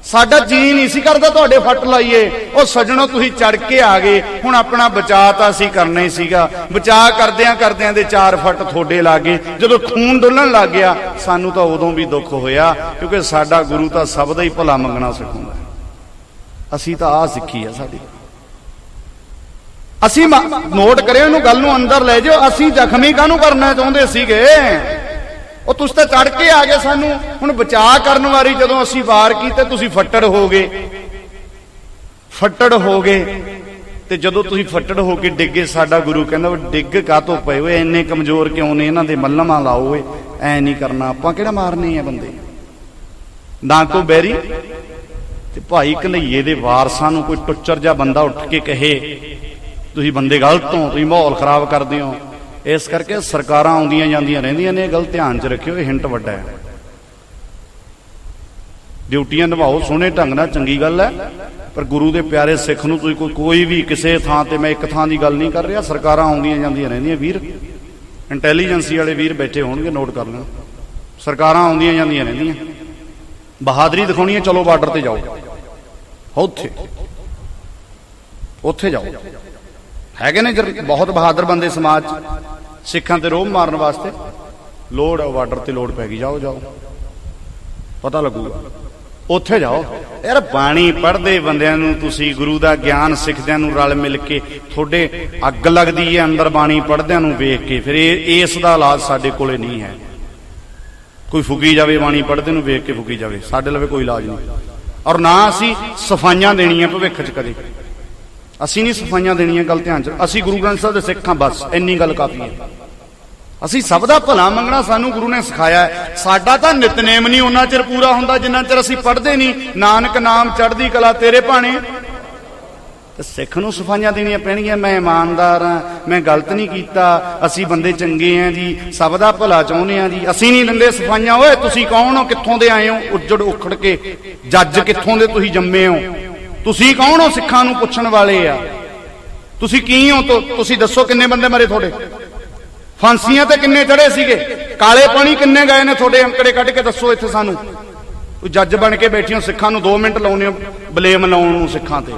ਸਾਡਾ ਜੀ ਨਹੀਂ ਸੀ ਕਰਦਾ ਤੁਹਾਡੇ ਫੱਟ ਲਾਈਏ। ਉਹ ਸਜਣੋ, ਤੁਸੀਂ ਚੜ ਕੇ ਆ ਗਏ। ਹੁਣ ਆਪਣਾ ਬਚਾਅ ਤਾਂ ਅਸੀਂ ਕਰਨਾ ਹੀ ਸੀਗਾ। ਬਚਾਅ ਕਰਦਿਆਂ ਕਰਦਿਆਂ ਦੇ ਚਾਰ ਫੱਟ ਥੋੜੇ ਲੱਗੇ। ਜਦੋਂ ਖੂਨ ਡੁੱਲਣ ਲੱਗ ਗਿਆ, ਸਾਨੂੰ ਤਾਂ ਉਦੋਂ ਵੀ ਦੁੱਖ ਹੋਇਆ, ਕਿਉਂਕਿ ਸਾਡਾ ਗੁਰੂ ਤਾਂ ਸਭ ਦਾ ਹੀ ਭਲਾ ਮੰਗਣਾ ਸਿਖਾਉਂਦਾ ਅਸੀਂ ਤਾਂ ਆ ਸਿੱਖੀ ਆ ਸਾਡੀ। ਅਸੀਂ ਨੋਟ ਕਰਿਓ, ਇਹਨੂੰ ਗੱਲ ਨੂੰ ਅੰਦਰ ਲੈ ਜਾਓ ਅਸੀਂ ਜ਼ਖਮੀ ਕਾਹਨੂੰ ਕਰਨਾ ਚਾਹੁੰਦੇ ਸੀਗੇ? ਉਹ ਤੁਸੀਂ ਤਾਂ ਚੜ ਕੇ ਆ ਗਏ ਸਾਨੂੰ। ਹੁਣ ਬਚਾਅ ਕਰਨ ਵਾਰੀ ਜਦੋਂ ਅਸੀਂ ਵਾਰ ਕੀਤੇ, ਤੁਸੀਂ ਫੱਟੜ ਹੋ ਗਏ। ਫੱਟੜ ਹੋ ਗਏ। ਤੇ ਜਦੋਂ ਤੁਸੀਂ ਫੱਟੜ ਹੋ ਕੇ ਡਿੱਗੇ ਸਾਡਾ ਗੁਰੂ ਕਹਿੰਦਾ ਵੀ ਡਿੱਗ ਕਾਤੋਂ ਪਏ ਹੋਏ? ਇੰਨੇ ਕਮਜ਼ੋਰ ਕਿਉਂ ਨੇ? ਇਹਨਾਂ ਦੇ ਮੱਲਮਾਂ ਲਾਓ ਓਏ। ਐ ਨਹੀਂ ਕਰਨਾ। ਆਪਾਂ ਕਿਹੜਾ ਮਾਰਨੇ ਆ ਬੰਦੇ? ਨਾ ਕੋ ਬੈਰੀ? ਤੇ ਭਾਈ ਕਨਈਏ ਦੇ ਵਾਰਸਾਂ ਨੂੰ ਕੋਈ ਟੁੱਚਰ ਜਾਂ ਬੰਦਾ ਉੱਠ ਕੇ ਕਹੇ, ਤੁਸੀਂ ਬੰਦੇ ਗਲਤ ਹੋ, ਤੁਸੀਂ ਮਾਹੌਲ ਖਰਾਬ ਕਰਦੇ ਹੋ। ਇਸ ਕਰਕੇ ਸਰਕਾਰਾਂ ਆਉਂਦੀਆਂ ਜਾਂਦੀਆਂ ਰਹਿੰਦੀਆਂ ਨੇ, ਇਹ ਗੱਲ ਧਿਆਨ 'ਚ ਰੱਖਿਓ, ਇਹ ਹਿੰਟ ਵੱਡਾ ਹੈ। ਡਿਊਟੀਆਂ ਨਿਭਾਓ, ਸੋਹਣੇ ਢੰਗ ਨਾਲ, ਚੰਗੀ ਗੱਲ ਹੈ, ਪਰ ਗੁਰੂ ਦੇ ਪਿਆਰੇ ਸਿੱਖ ਨੂੰ ਤੁਸੀਂ ਕੋਈ ਕੋਈ ਵੀ ਕਿਸੇ ਥਾਂ ਤੇ, ਮੈਂ ਇੱਕ ਥਾਂ ਦੀ ਗੱਲ ਨਹੀਂ ਕਰ ਰਿਹਾ, ਸਰਕਾਰਾਂ ਆਉਂਦੀਆਂ ਜਾਂਦੀਆਂ ਰਹਿੰਦੀਆਂ, ਵੀਰ। ਇੰਟੈਲੀਜੈਂਸੀ ਵਾਲੇ ਵੀਰ ਬੈਠੇ ਹੋਣਗੇ, ਨੋਟ ਕਰ ਲੈਣ ਸਰਕਾਰਾਂ ਆਉਂਦੀਆਂ ਜਾਂਦੀਆਂ ਰਹਿੰਦੀਆਂ। ਬਹਾਦਰੀ ਦਿਖਾਉਣੀ ਹੈ, ਚਲੋ ਬਾਰਡਰ ਤੇ ਜਾਓ। ਉੱਥੇ। ਉੱਥੇ ਜਾਓ। ਹੈਗੇ ਨੇ ਜਰ- ਬਹੁਤ ਬਹਾਦਰ ਬੰਦੇ ਸਮਾਜ 'ਚ, ਸਿੱਖਾਂ ਤੇ ਰੋਹ ਮਾਰਨ ਵਾਸਤੇ। ਲੋੜ ਹੈ ਬਾਰਡਰ ਤੇ ਲੋੜ ਪੈ ਗਈ, ਜਾਓ ਜਾਓ। ਪਤਾ ਲੱਗੂਗਾ ਉੱਥੇ ਜਾਓ। ਯਾਰ, ਬਾਣੀ ਪੜ੍ਹਦੇ ਬੰਦਿਆਂ ਨੂੰ ਤੁਸੀਂ, ਗੁਰੂ ਦਾ ਗਿਆਨ ਸਿੱਖਦਿਆਂ ਨੂੰ ਰਲ ਮਿਲ ਕੇ ਤੁਹਾਡੇ ਅੱਗ ਲੱਗਦੀ ਹੈ ਅੰਦਰ ਬਾਣੀ ਪੜ੍ਹਦਿਆਂ ਨੂੰ ਵੇਖ ਕੇ। ਫਿਰ ਇਹ, ਇਸ ਦਾ ਇਲਾਜ ਸਾਡੇ ਕੋਲੇ ਨਹੀਂ ਹੈ। ਕੋਈ ਫੁੱਗੀ ਜਾਵੇ, ਬਾਣੀ ਪੜ੍ਹਦੇ ਨੂੰ ਵੇਖ ਕੇ ਫੁੱਗੀ ਜਾਵੇ। ਸਾਡੇ ਲਵੇ ਕੋਈ ਇਲਾਜ ਨਹੀਂ। ਔਰ ਨਾ ਅਸੀਂ ਸਫਾਈਆਂ ਦੇਣੀਆਂ ਭਵਿੱਖ 'ਚ ਕਦੇ। ਅਸੀਂ ਨਹੀਂ ਸਫਾਈਆਂ ਦੇਣੀਆਂ ਗੱਲ ਧਿਆਨ 'ਚ। ਅਸੀਂ ਗੁਰੂ ਗ੍ਰੰਥ ਸਾਹਿਬ ਦੇ ਸਿੱਖਾਂ ਬਸ, ਇੰਨੀ ਗੱਲ ਕਾਫੀ ਹੈ। ਅਸੀਂ ਸਭ ਦਾ ਭਲਾ ਮੰਗਣਾ ਸਾਨੂੰ ਗੁਰੂ ਨੇ ਸਿਖਾਇਆ ਹੈ। ਸਾਡਾ ਤਾਂ ਨਿਤਨੇਮ ਨਹੀਂ ਉਹਨਾਂ ਚਿਰ ਪੂਰਾ ਹੁੰਦਾ, ਜਿੰਨਾ ਚਿਰ ਅਸੀਂ ਪੜ੍ਹਦੇ ਨਹੀਂ। ਨਾਨਕ ਨਾਮ ਚੜ੍ਹਦੀ ਕਲਾ ਤੇਰੇ ਭਾਣੇ। ਤੇ ਸਿੱਖ ਨੂੰ ਸਫਾਈਆਂ ਦੇਣੀਆਂ ਪੈਣਗੀਆਂ। ਮੈਂ ਇਮਾਨਦਾਰ ਹਾਂ, ਮੈਂ ਗਲਤ ਨਹੀਂ ਕੀਤਾ। ਅਸੀਂ ਬੰਦੇ ਚੰਗੇ ਆ ਜੀ, ਸਭ ਦਾ ਭਲਾ ਚਾਹੁੰਦੇ ਆਂ ਜੀ। ਅਸੀਂ ਨਹੀਂ ਦਿੰਦੇ ਸਫਾਈਆਂ। ਓਏ, ਤੁਸੀਂ ਕੌਣ ਹੋ? ਕਿੱਥੋਂ ਦੇ ਆਏ ਹੋ? ਉੱਜੜ ਉਖੜ ਕੇ। ਜੱਜ ਕਿੱਥੋਂ ਦੇ ਤੁਸੀਂ ਜੰਮੇ ਹੋ? ਤੁਸੀਂ ਕੌਣ ਹੋ ਸਿੱਖਾਂ ਨੂੰ ਪੁੱਛਣ ਵਾਲੇ ਆ? ਤੁਸੀਂ ਕੀ ਹੋ? ਤੁਸੀਂ ਦੱਸੋ ਕਿੰਨੇ ਬੰਦੇ ਮਰੇ ਤੁਹਾਡੇ? ਫਾਂਸੀਆਂ ਤੇ ਕਿੰਨੇ ਚੜੇ ਸੀਗੇ? ਕਾਲੇ ਪਾਣੀ ਕਿੰਨੇ ਗਏ ਨੇ ਤੁਹਾਡੇ ਅੰਕੜੇ ਕੱਢ ਕੇ ਦੱਸੋ ਇੱਥੇ ਸਾਨੂੰ? ਕੋਈ ਜੱਜ ਬਣ ਕੇ ਬੈਠੇ ਹੋ, ਸਿੱਖਾਂ ਨੂੰ 2 ਮਿੰਟ ਲਾਉਣੇ ਹੋ, ਬਲੇਮ ਲਾਉਣ ਨੂੰ ਸਿੱਖਾਂ ਤੇ।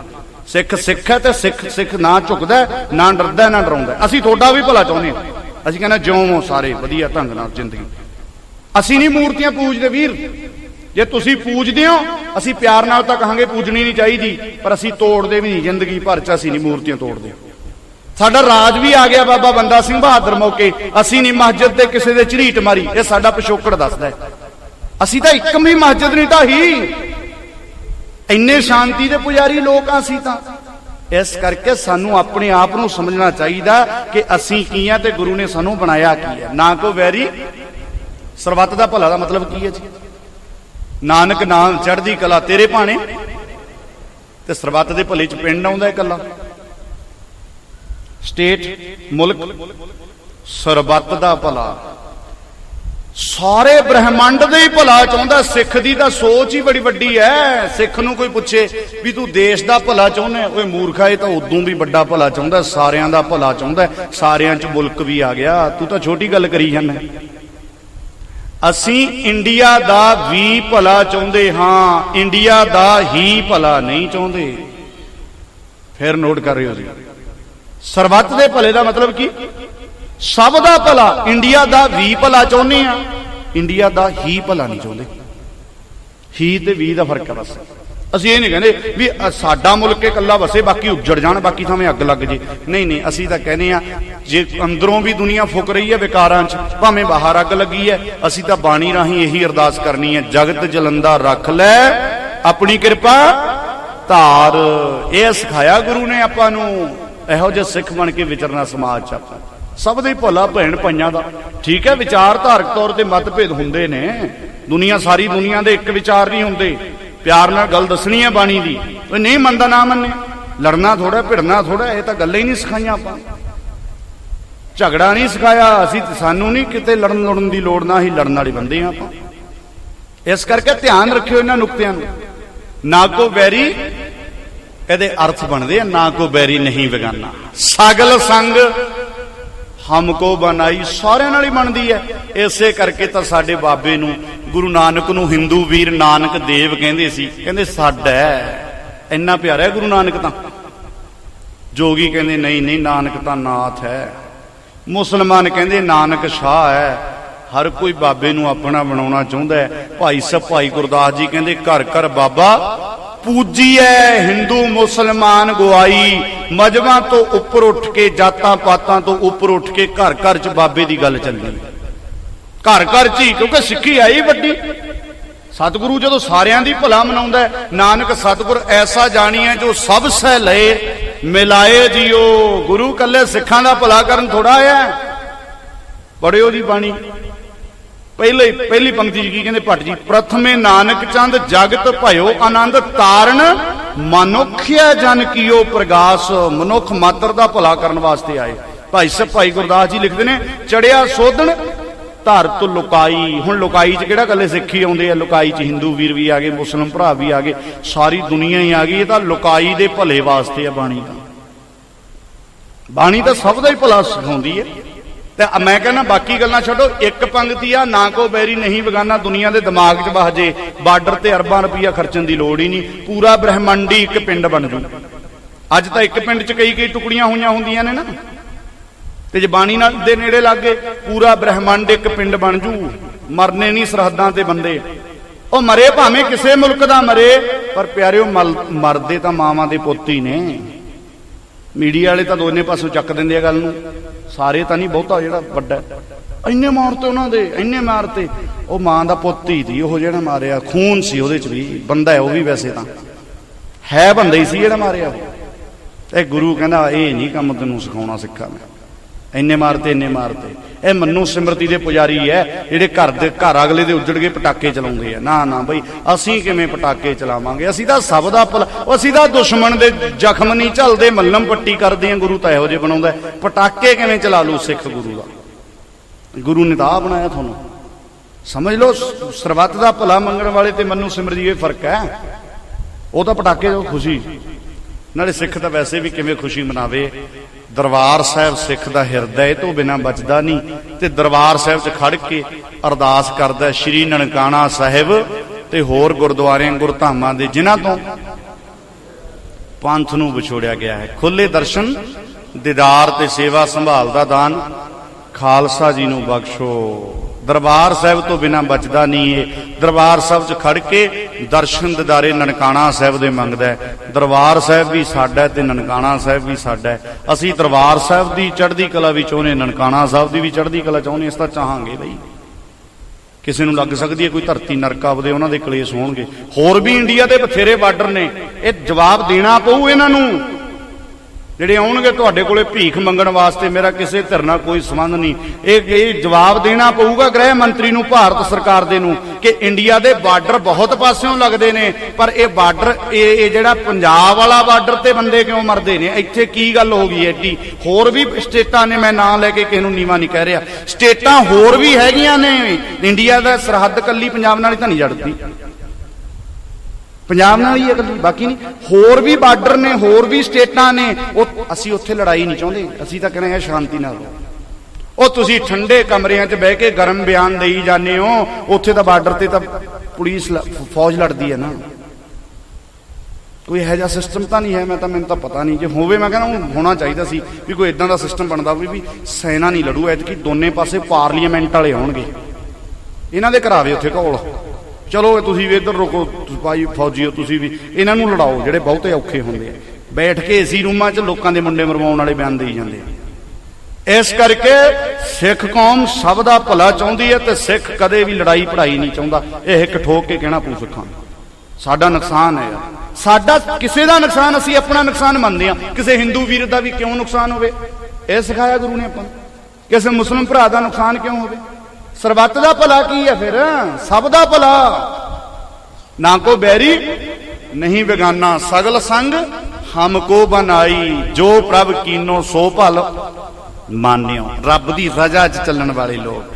ਸਿੱਖ ਸਿੱਖ ਹੈ ਤੇ ਸਿੱਖ ਸਿੱਖ ਨਾ ਝੁਕਦਾ ਨਾ ਡਰਦਾ, ਨਾ ਡਰਾਉਂਦਾ ਅਸੀਂ ਤੁਹਾਡਾ ਵੀ ਭਲਾ ਚਾਹੁੰਦੇ ਹਾਂ। ਅਸੀਂ ਕਹਿੰਦੇ ਜਿਉਂ ਹੋ ਸਾਰੇ, ਵਧੀਆ ਢੰਗ ਨਾਲ ਜ਼ਿੰਦਗੀ। ਅਸੀਂ ਨਹੀਂ ਮੂਰਤੀਆਂ ਪੂਜਦੇ ਵੀਰ। ਜੇ ਤੁਸੀਂ ਪੂਜਦੇ ਹੋ, ਅਸੀਂ ਪਿਆਰ ਨਾਲ ਤਾਂ ਕਹਾਂਗੇ ਪੂਜਣੀ ਨਹੀਂ ਚਾਹੀਦੀ, ਪਰ ਅਸੀਂ ਤੋੜਦੇ ਵੀ ਨਹੀਂ, ਜ਼ਿੰਦਗੀ ਭਰ ਚ ਅਸੀਂ ਨਹੀਂ ਮੂਰਤੀਆਂ ਤੋੜਦੇ। ਸਾਡਾ ਰਾਜ ਵੀ ਆ ਗਿਆ ਬਾਬਾ ਬੰਦਾ ਸਿੰਘ ਬਹਾਦਰ ਮੌਕੇ, ਅਸੀਂ ਨਹੀਂ ਮਸਜਿਦ ਤੇ ਕਿਸੇ ਦੇ ਝਰੀਟ ਮਾਰੀ, ਇਹ ਸਾਡਾ ਪਿਛੋਕੜ ਦੱਸਦਾ ਹੈ। ਅਸੀਂ ਤਾਂ ਇੱਕ ਵੀ ਮਸਜਿਦ ਨਹੀਂ ਢਾਹੀ। ਇੰਨੇ ਸ਼ਾਂਤੀ ਦੇ ਪੁਜਾਰੀ ਲੋਕ ਆ ਅਸੀਂ ਤਾਂ। ਇਸ ਕਰਕੇ ਸਾਨੂੰ ਆਪਣੇ ਆਪ ਨੂੰ ਸਮਝਣਾ ਚਾਹੀਦਾ ਕਿ ਅਸੀਂ ਕੀ ਆ ਤੇ ਗੁਰੂ ਨੇ ਸਾਨੂੰ ਬਣਾਇਆ ਕੀ ਹੈ ਨਾ ਕੋ ਵੈਰੀ, ਸਰਬੱਤ ਦਾ ਭਲਾ ਦਾ ਮਤਲਬ ਕੀ ਹੈ ਜੀ? ਨਾਨਕ ਨਾਮ ਚੜ੍ਹਦੀ ਕਲਾ ਤੇਰੇ ਭਾਣੇ ਤੇ ਸਰਬੱਤ ਦੇ ਭਲੇ ਚ ਪਿੰਡ ਆਉਂਦਾ ਇਕੱਲਾ। ਸਟੇਟ, ਮੁਲਕ, ਸਰਬੱਤ ਦਾ ਭਲਾ। ਸਾਰੇ ਬ੍ਰਹਿਮੰਡ ਦੇ ਹੀ ਭਲਾ ਚਾਹੁੰਦਾ, ਸਿੱਖ ਦੀ ਤਾਂ ਸੋਚ ਹੀ ਬੜੀ ਵੱਡੀ ਐ। ਸਿੱਖ ਨੂੰ ਕੋਈ ਪੁੱਛੇ ਵੀ ਤੂੰ ਦੇਸ਼ ਦਾ ਭਲਾ ਚਾਹੁੰਦਾ ਓਏ ਮੂਰਖਾ ਇਹ ਤਾਂ ਉਦੋਂ ਵੀ ਵੱਡਾ ਭਲਾ ਚਾਹੁੰਦਾ, ਸਾਰਿਆਂ ਦਾ ਭਲਾ ਚਾਹੁੰਦਾ ਸਾਰਿਆਂ 'ਚ ਮੁਲਕ ਵੀ ਆ ਗਿਆ। ਤੂੰ ਤਾਂ ਛੋਟੀ ਗੱਲ ਕਰੀ ਜਾਂਦਾ ਅਸੀਂ ਇੰਡੀਆ ਦਾ ਵੀ ਭਲਾ ਚਾਹੁੰਦੇ ਹਾਂ, ਇੰਡੀਆ ਦਾ ਹੀ ਭਲਾ ਨਹੀਂ ਚਾਹੁੰਦੇ। ਫਿਰ ਨੋਟ ਕਰ ਰਹੇ ਹੋ ਜੀ। ਸਰਬੱਤ ਦੇ ਭਲੇ ਦਾ ਮਤਲਬ ਕੀ? ਸਭ ਦਾ ਭਲਾ, ਇੰਡੀਆ ਦਾ ਵੀ ਭਲਾ ਚਾਹੁੰਦੇ ਆ ਇੰਡੀਆ ਦਾ ਹੀ ਭਲਾ ਨਹੀਂ ਚਾਹੁੰਦੇ। ਹੀ ਤੇ ਵੀ ਦਾ ਫ਼ਰਕ ਹੈ ਬਸ। ਅਸੀਂ ਇਹ ਨਹੀਂ ਕਹਿੰਦੇ ਵੀ ਸਾਡਾ ਮੁਲਕ ਇਕੱਲਾ ਵਸੇ, ਬਾਕੀ ਉੱਜੜ ਜਾਣ, ਬਾਕੀ ਥਾਵੇਂ ਅੱਗ ਲੱਗ ਜੇ। ਨਹੀਂ ਨਹੀਂ, ਅਸੀਂ ਤਾਂ ਕਹਿੰਦੇ ਆ ਜੇ ਅੰਦਰੋਂ ਵੀ ਦੁਨੀਆ ਫੁੱਕ ਰਹੀ ਹੈ ਵਿਕਾਰਾਂ 'ਚ, ਭਾਵੇਂ ਬਾਹਰ ਅੱਗ ਲੱਗੀ ਹੈ, ਅਸੀਂ ਤਾਂ ਬਾਣੀ ਰਾਹੀਂ ਇਹੀ ਅਰਦਾਸ ਕਰਨੀ ਹੈ, ਜਗਤ ਜਲੰਦਾ ਰੱਖ ਲੈ, ਆਪਣੀ ਕਿਰਪਾ ਧਾਰ। ਇਹ ਸਿਖਾਇਆ ਗੁਰੂ ਨੇ ਆਪਾਂ ਨੂੰ, ਇਹੋ ਜਿਹੇ ਸਿੱਖ ਬਣ ਕੇ ਵਿਚਰਨਾ ਸਮਾਜ 'ਚ ਆਪਾਂ। ਸਭ ਦੇ ਭਲਾ ਭੈਣ ਭਾਈਆਂ ਦਾ। ਠੀਕ ਹੈ ਵਿਚਾਰ ਧਾਰਕ ਤੌਰ ਤੇ ਮਤਭੇਦ ਹੁੰਦੇ ਨੇ। ਦੁਨੀਆ, ਸਾਰੀ ਦੁਨੀਆ ਦੇ ਇੱਕ ਵਿਚਾਰ ਨਹੀਂ ਹੁੰਦੇ। ਪਿਆਰ ਨਾਲ ਗੱਲ ਦੱਸਣੀ ਹੈ ਬਾਣੀ ਦੀ। ਉਹ ਨਹੀਂ ਮੰਨਦਾ ਨਾ ਮੰਨੇ। ਲੜਨਾ ਥੋੜਾ ਭਿੜਨਾ ਥੋੜਾ ਇਹ ਤਾਂ ਗੱਲਾਂ ਹੀ ਨਹੀਂ ਸਿਖਾਈਆਂ ਆਪਾਂ। ਝਗੜਾ ਨਹੀਂ ਸਿਖਾਇਆ, ਅਸੀਂ ਸਾਨੂੰ ਨਹੀਂ ਕਿਤੇ ਲੜਨ ਲੜਨ ਦੀ ਲੋੜ, ਨਾ ਹੀ ਲੜਨ ਵਾਲੇ ਬੰਦੇ ਆ ਆਪਾਂ। ਇਸ ਕਰਕੇ ਧਿਆਨ ਰੱਖਿਓ ਇਹਨਾਂ ਨੁਕਤਿਆਂ ਨੂੰ। ਨਾ ਕੋ ਵੈਰੀ, ਇਹਦੇ ਅਰਥ ਬਣਦੇ ਆ, ਨਾ ਕੋ ਬੈਰੀ ਨਹੀਂ ਵਿਗਾਨਾ ਸਗਲ ਸੰਗ ਹਮਕੋ ਬਣਾਈ, ਸਾਰਿਆਂ ਨਾਲ ਹੀ ਬਣਦੀ ਹੈ। ਇਸੇ ਕਰਕੇ ਤਾਂ ਸਾਡੇ ਬਾਬੇ ਨੂੰ, ਗੁਰੂ ਨਾਨਕ ਨੂੰ ਹਿੰਦੂ ਵੀਰ ਨਾਨਕ ਦੇਵ ਕਹਿੰਦੇ ਸੀ। ਕਹਿੰਦੇ, ਸਾਡਾ ਇੰਨਾ ਪਿਆਰਾ ਹੈ ਗੁਰੂ ਨਾਨਕ ਤਾਂ। ਜੋਗੀ ਕਹਿੰਦੇ, ਨਹੀਂ ਨਹੀਂ, ਨਾਨਕ ਤਾਂ ਨਾਥ ਹੈ। ਮੁਸਲਮਾਨ ਕਹਿੰਦੇ, ਨਾਨਕ ਸ਼ਾਹ ਹੈ। ਹਰ ਕੋਈ ਬਾਬੇ ਨੂੰ ਆਪਣਾ ਬਣਾਉਣਾ ਚਾਹੁੰਦਾ ਹੈ। ਭਾਈ ਸਾਹਿਬ ਭਾਈ ਗੁਰਦਾਸ ਜੀ ਕਹਿੰਦੇ, ਘਰ ਘਰ ਬਾਬਾ ਪੂਜੀਐ ਹਿੰਦੂ ਮੁਸਲਮਾਨ ਗਵਾਈ। ਮਜਬਾਂ ਤੋਂ ਉੱਪਰ ਉੱਠ ਕੇ ਜਾਤਾਂ ਪਾਤਾਂ ਤੋਂ ਉੱਪਰ ਉੱਠ ਕੇ ਘਰ ਘਰ ਚ ਬਾਬੇ ਦੀ ਗੱਲ ਚੱਲਦੀ ਘਰ ਘਰ ਚ ਹੀ ਕਿਉਂਕਿ ਸਿੱਖੀ ਆਈ ਵੱਡੀ। ਸਤਿਗੁਰੂ ਜਦੋਂ ਸਾਰਿਆਂ ਦੀ ਭਲਾ ਮਨਾਉਂਦਾ ਨਾਨਕ ਸਤਿਗੁਰ ਐਸਾ ਜਾਣੀ ਹੈ ਜੋ ਸਭ ਸਹਿ ਲਏ, ਮਿਲਾਏ ਜਿਓ। ਗੁਰੂ ਕੱਲੇ ਸਿੱਖਾਂ ਦਾ ਭਲਾ ਕਰਨ ਥੋੜਾ ਆਇਆ ਪੜਿਓ ਜੀ ਬਾਣੀ। ਪਹਿਲੇ ਪਹਿਲੀ ਪੰਕਤੀ ਜੀ ਕੀ ਕਹਿੰਦੇ ਭੱਟ ਜੀ? ਪ੍ਰਥਮੇ ਨਾਨਕ ਚੰਦ ਜਗਤ ਭਇਓ ਆਨੰਦ ਤਾਰਨ, ਮਨੁੱਖਿਆ ਜਨ ਕੀਓ ਪ੍ਰਗਾਸ। ਮਨੁੱਖ ਮਾਤਰ ਦਾ ਭਲਾ ਕਰਨ ਵਾਸਤੇ ਆਏ। ਭਾਈ ਸਾਹਿਬ ਭਾਈ ਗੁਰਦਾਸ ਜੀ ਲਿਖਦੇ ਨੇ ਚੜਿਆ ਸੋਧਣ ਧਰਤ ਲੁਕਾਈ। ਹੁਣ ਲੁਕਾਈ 'ਚ ਕਿਹੜਾ ਕੱਲੇ ਸਿੱਖੀ ਆਉਂਦੇ ਆ? ਲੁਕਾਈ 'ਚ ਹਿੰਦੂ ਵੀਰ ਵੀ ਆ ਗਏ, ਮੁਸਲਮ ਭਰਾ ਵੀ ਆ ਗਏ। ਸਾਰੀ ਦੁਨੀਆ ਹੀ ਆ ਗਈ। ਇਹ ਤਾਂ ਲੁਕਾਈ ਦੇ ਭਲੇ ਵਾਸਤੇ ਆ ਬਾਣੀ ਤਾਂ। ਬਾਣੀ ਤਾਂ ਸਭ ਦਾ ਹੀ ਭਲਾ ਸਿਖਾਉਂਦੀ ਹੈ ਤੇ ਮੈਂ ਕਹਿੰਦਾ, ਬਾਕੀ ਗੱਲਾਂ ਛੱਡੋ। ਇੱਕ ਪੰਕਤੀ ਆ, ਨਾ ਕੋ ਬੈਰੀ ਨਹੀਂ ਬਗਾਨਾ। ਦੁਨੀਆ ਦੇ ਦਿਮਾਗ 'ਚ ਵਹ ਜੇ। ਬਾਰਡਰ ਤੇ ਅਰਬਾਂ ਰੁਪਈਆ ਖਰਚਣ ਦੀ ਲੋੜ ਹੀ ਨਹੀਂ। ਪੂਰਾ ਬ੍ਰਹਿਮੰਡੀ ਇੱਕ ਪਿੰਡ ਬਣ ਜੂ। ਅੱਜ ਤਾਂ ਇੱਕ ਪਿੰਡ 'ਚ ਕਈ ਕਈ ਟੁਕੜੀਆਂ ਹੋਈਆਂ ਹੁੰਦੀਆਂ ਨੇ ਨਾ। ਤੇ ਜੇ ਬਾਣੀ ਨਾਲ ਦੇ ਨੇੜੇ ਲੱਗੇ ਪੂਰਾ ਬ੍ਰਹਿਮੰਡ ਇੱਕ ਪਿੰਡ ਬਣ ਜੂ। ਮਰਨੇ ਨਹੀਂ ਸਰਹੱਦਾਂ ਤੇ ਬੰਦੇ। ਉਹ ਮਰੇ ਭਾਵੇਂ ਕਿਸੇ ਮੁਲਕ ਦਾ ਮਰੇ, ਪਰ ਪਿਆਰਿਓ, ਮਲ- ਮਰਦੇ ਤਾਂ ਮਾਵਾਂ ਦੇ ਪੁੱਤ ਹੀ ਨੇ। ਮੀਡੀਆ ਵਾਲੇ ਤਾਂ ਦੋਨੇ ਪਾਸੋਂ ਚੱਕ ਦਿੰਦੇ ਆ ਗੱਲ ਨੂੰ। ਸਾਰੇ ਤਾਂ ਨਹੀਂ, ਬਹੁਤਾ ਜਿਹੜਾ ਵੱਡਾ। ਹੈ। ਇੰਨੇ ਮਾਰਤੇ ਉਹਨਾਂ ਦੇ, ਇੰਨੇ ਮਾਰਤੇ ਉਹ ਮਾਂ ਦਾ ਪੁੱਤ ਹੀ ਸੀ, ਉਹ ਜਿਹੜਾ ਮਾਰਿਆ, ਖੂਨ ਸੀ ਉਹਦੇ ਚ ਵੀ। ਬੰਦਾ ਹੈ ਉਹ ਵੀ ਵੈਸੇ ਤਾਂ। ਹੈ ਬੰਦਾ ਹੀ ਸੀ ਜਿਹੜਾ ਮਾਰਿਆ। ਇਹ ਗੁਰੂ ਕਹਿੰਦਾ, ਇਹ ਨਹੀਂ ਕੰਮ ਤੈਨੂੰ ਸਿਖਾਉਣਾ ਸਿੱਖਾ ਮੈਂ। ਇੰਨੇ ਮਾਰਤੇ ਇੰਨੇ ਮਾਰਤੇ ਇਹ ਮੰਨੂ ਸਿਮਰਤੀ ਦੇ ਪੁਜਾਰੀ ਐ ਜਿਹੜੇ ਘਰ ਦੇ, ਘਰ ਅਗਲੇ ਦੇ ਉੱਜੜ ਕੇ ਪਟਾਕੇ ਚਲਾਉਂਦੇ ਆ। ਨਾ ਨਾ ਬਈ, ਅਸੀਂ ਕਿਵੇਂ ਪਟਾਕੇ ਚਲਾਵਾਂਗੇ? ਅਸੀਂ ਤਾਂ ਸਭ ਦਾ ਭਲਾ ਅਸੀਂ ਤਾਂ ਦੁਸ਼ਮਣ ਦੇ ਜ਼ਖਮ ਨਹੀਂ ਝਲਦੇ, ਮੱਲਮ ਪੱਟੀ ਕਰਦੇ ਆ, ਗੁਰੂ ਤਾਂ ਇਹੋ ਜਿਹੇ ਬਣਾਉਂਦਾ ਪਟਾਕੇ ਕਿਵੇਂ ਚਲਾ ਲੂ ਸਿੱਖ ਗੁਰੂ ਦਾ? ਗੁਰੂ ਨੇ ਤਾਂ ਆਹ ਬਣਾਇਆ ਤੁਹਾਨੂੰ। ਸਮਝ ਲਓ ਸਰਬੱਤ ਦਾ ਭਲਾ ਮੰਗਣ ਵਾਲੇ ਤੇ ਮੰਨੂ ਸਿਮਰਤੀ ਇਹ ਫ਼ਰਕ ਹੈ। ਉਹ ਤਾਂ ਪਟਾਕੇ ਤੋਂ ਖੁਸ਼ੀ। ਨਾਲੇ ਸਿੱਖ ਤਾਂ ਵੈਸੇ ਵੀ ਕਿਵੇਂ ਖੁਸ਼ੀ ਮਨਾਵੇ। ਦਰਬਾਰ ਸਾਹਿਬ ਸਿੱਖ ਦਾ ਹਿਰਦਾ ਇਹ ਤੋਂ ਬਿਨਾ ਬਚਦਾ ਨਹੀਂ। ਤੇ ਦਰਬਾਰ ਸਾਹਿਬ 'ਚ ਖੜ ਕੇ ਅਰਦਾਸ ਕਰਦਾ ਸ਼੍ਰੀ ਨਨਕਾਣਾ ਸਾਹਿਬ ਤੇ ਹੋਰ ਗੁਰਦੁਆਰਿਆਂ, ਗੁਰਧਾਮਾਂ ਦੇ, ਜਿਨ੍ਹਾਂ ਤੋਂ ਪੰਥ ਨੂੰ ਵਿਛੋੜਿਆ ਗਿਆ ਹੈ। ਖੁੱਲੇ ਦਰਸ਼ਨ, ਦੀਦਾਰ ਤੇ ਸੇਵਾ ਸੰਭਾਲ ਦਾ ਦਾਨ। ਖਾਲਸਾ ਜੀ ਨੂੰ ਬਖਸ਼ੋ। ਦਰਬਾਰ ਸਾਹਿਬ ਤੋਂ ਬਿਨਾ ਬਚਦਾ ਨਹੀਂ ਏ। ਦਰਬਾਰ ਸਾਹਿਬ 'ਚ ਖੜ ਕੇ ਦਰਸ਼ਨ ਦਿਦਾਰੇ ਨਨਕਾਣਾ ਸਾਹਿਬ ਦੇ ਮੰਗਦਾ ਦਰਬਾਰ ਸਾਹਿਬ ਵੀ ਸਾਡਾ ਹੈ ਤੇ ਨਨਕਾਣਾ ਸਾਹਿਬ ਵੀ ਸਾਡਾ ਅਸੀਂ ਦਰਬਾਰ ਸਾਹਿਬ ਦੀ ਚੜ੍ਹਦੀ ਕਲਾ ਵੀ ਚਾਹੁੰਦੇ ਨਨਕਾਣਾ ਸਾਹਿਬ ਦੀ ਵੀ ਚੜ੍ਹਦੀ ਕਲਾ ਚਾਹੁੰਦੇ ਇਸ ਤਾਂ ਚਾਹਾਂਗੇ ਬਈ। ਕਿਸੇ ਨੂੰ ਲੱਗ ਸਕਦੀ ਹੈ ਕੋਈ ਧਰਤੀ ਨਰਕ ਆਪਦੇ ਉਹਨਾਂ ਦੇ ਕਲੇਸ਼ ਹੋਣਗੇ। ਹੋਰ ਵੀ ਇੰਡੀਆ ਦੇ ਬਥੇਰੇ ਬਾਰਡਰ ਨੇ। ਇਹ ਜਵਾਬ ਦੇਣਾ ਪਊ ਇਹਨਾਂ ਨੂੰ। ਜਿਹੜੇ ਆਉਣਗੇ ਤੁਹਾਡੇ ਕੋਲੇ ਭੀਖ ਮੰਗਣ ਵਾਸਤੇ ਮੇਰਾ ਕਿਸੇ ਧਿਰ ਨਾਲ ਕੋਈ ਸੰਬੰਧ ਨਹੀਂ। ਇਹ ਇਹ ਜਵਾਬ ਦੇਣਾ ਪਊਗਾ ਗ੍ਰਹਿ ਮੰਤਰੀ ਨੂੰ, ਭਾਰਤ ਸਰਕਾਰ ਦੇ ਨੂੰ ਕਿ ਇੰਡੀਆ ਦੇ ਬਾਰਡਰ ਬਹੁਤ ਪਾਸਿਓਂ ਲੱਗਦੇ ਨੇ, ਪਰ ਇਹ ਬਾਰਡਰ, ਇਹ ਇਹ ਜਿਹੜਾ ਪੰਜਾਬ ਵਾਲਾ ਬਾਰਡਰ ਤੇ ਬੰਦੇ ਕਿਉਂ ਮਰਦੇ ਨੇ? ਇੱਥੇ ਕੀ ਗੱਲ ਹੋ ਗਈ ਐਡੀ ਹੋਰ ਵੀ ਸਟੇਟਾਂ ਨੇ, ਮੈਂ ਨਾਂ ਲੈ ਕੇ ਕਿਸੇ ਨੂੰ ਨੀਵਾ ਨਹੀਂ ਕਹਿ ਰਿਹਾ। ਸਟੇਟਾਂ ਹੋਰ ਵੀ ਹੈਗੀਆਂ ਨੇ। ਇੰਡੀਆ ਦਾ ਸਰਹੱਦ ਕੱਲੀ ਪੰਜਾਬ ਨਾਲ ਹੀ ਤਾਂ ਨਹੀਂ ਜੜਦੀ। ਪੰਜਾਬ ਨਾਲ ਹੀ ਹੈ ਇਕੱਲੀ ਬਾਕੀ ਨਹੀਂ। ਹੋਰ ਵੀ ਬਾਰਡਰ ਨੇ, ਹੋਰ ਵੀ ਸਟੇਟਾਂ ਨੇ, ਉਹ ਅਸੀਂ ਉੱਥੇ ਲੜਾਈ ਨਹੀਂ ਚਾਹੁੰਦੇ। ਅਸੀਂ ਤਾਂ ਕਹਿੰਦੇ ਹਾਂ ਸ਼ਾਂਤੀ ਨਾਲ ਉਹ ਤੁਸੀਂ ਠੰਡੇ ਕਮਰਿਆਂ 'ਚ ਬਹਿ ਕੇ ਗਰਮ ਬਿਆਨ ਦੇਈ ਜਾਂਦੇ ਹੋ, ਉੱਥੇ ਤਾਂ ਬਾਰਡਰ ਤੇ ਤਾਂ ਪੁਲਿਸ ਲ- ਫੌਜ ਲੜਦੀ ਹੈ ਨਾ। ਕੋਈ ਇਹੋ ਜਿਹਾ ਸਿਸਟਮ ਤਾਂ ਨਹੀਂ ਹੈ, ਮੈਂ ਤਾਂ, ਮੈਨੂੰ ਤਾਂ ਪਤਾ ਨਹੀਂ। ਜੇ ਹੋਵੇ, ਮੈਂ ਕਹਿੰਦਾ ਉਹ ਹੋਣਾ ਚਾਹੀਦਾ ਸੀ ਵੀ ਕੋਈ ਇਦਾਂ ਦਾ ਸਿਸਟਮ ਬਣਦਾ ਵੀ ਵੀ ਸੈਨਾ ਨਹੀਂ ਲੜੂ, ਐਤਕੀ ਦੋਨੇ ਪਾਸੇ ਪਾਰਲੀਮੈਂਟ ਵਾਲੇ ਆਉਣਗੇ। ਇਹਨਾਂ ਦੇ ਘਰਾਵੇ ਉੱਥੇ ਘੋਲ। ਚਲੋ ਤੁਸੀਂ ਵੀ ਇੱਧਰ ਰੁਕੋ, ਤੁਸੀਂ ਭਾਈ ਫੌਜੀਓ ਤੁਸੀਂ ਵੀ। ਇਹਨਾਂ ਨੂੰ ਲੜਾਓ, ਜਿਹੜੇ ਬਹੁਤੇ ਔਖੇ ਹੁੰਦੇ ਆ। ਬੈਠ ਕੇ ਏਸੀ ਰੂਮਾਂ 'ਚ ਲੋਕਾਂ ਦੇ ਮੁੰਡੇ ਮਰਵਾਉਣ ਵਾਲੇ ਬਿਆਨ ਦੇਈ ਜਾਂਦੇ ਆ। ਇਸ ਕਰਕੇ ਸਿੱਖ ਕੌਮ ਸਭ ਦਾ ਭਲਾ ਚਾਹੁੰਦੀ ਹੈ ਤੇ ਸਿੱਖ ਕਦੇ ਵੀ ਲੜਾਈ ਪੜਾਈ ਨਹੀਂ ਚਾਹੁੰਦਾ। ਇਹ ਇੱਕ ਠੋਕ ਕੇ ਕਹਿਣਾ ਪੂ ਸਿੱਖਾਂ ਸਾਡਾ ਨੁਕਸਾਨ ਹੈ। ਸਾਡਾ ਕਿਸੇ ਦਾ ਨੁਕਸਾਨ ਅਸੀਂ ਆਪਣਾ ਨੁਕਸਾਨ ਮੰਨਦੇ ਆ ਕਿਸੇ ਹਿੰਦੂ ਵੀਰ ਦਾ ਵੀ ਕਿਉਂ ਨੁਕਸਾਨ ਹੋਵੇ? ਇਹ ਸਿਖਾਇਆ ਗੁਰੂ ਨੇ ਆਪਾਂ ਨੂੰ। ਕਿਸੇ ਮੁਸਲਮ ਭਰਾ ਦਾ ਨੁਕਸਾਨ ਕਿਉਂ ਹੋਵੇ? ਸਰਬੱਤ ਦਾ ਭਲਾ ਕੀ ਹੈ ਫਿਰ? ਸਭ ਦਾ ਭਲਾ। ਨਾ ਕੋ ਬੈਰੀ, ਨਹੀਂ ਬੇਗਾਨਾ। ਸਗਲ ਸੰਗ, ਹਮ ਕੋ ਬਨਾਈ। ਜੋ ਪ੍ਰਭ ਕੀਨੋ ਸੋ ਭਲ ਮਾਨਿਓ। ਰੱਬ ਦੀ ਰਜ਼ਾ 'ਚ ਚੱਲਣ ਵਾਲੇ ਲੋਕ।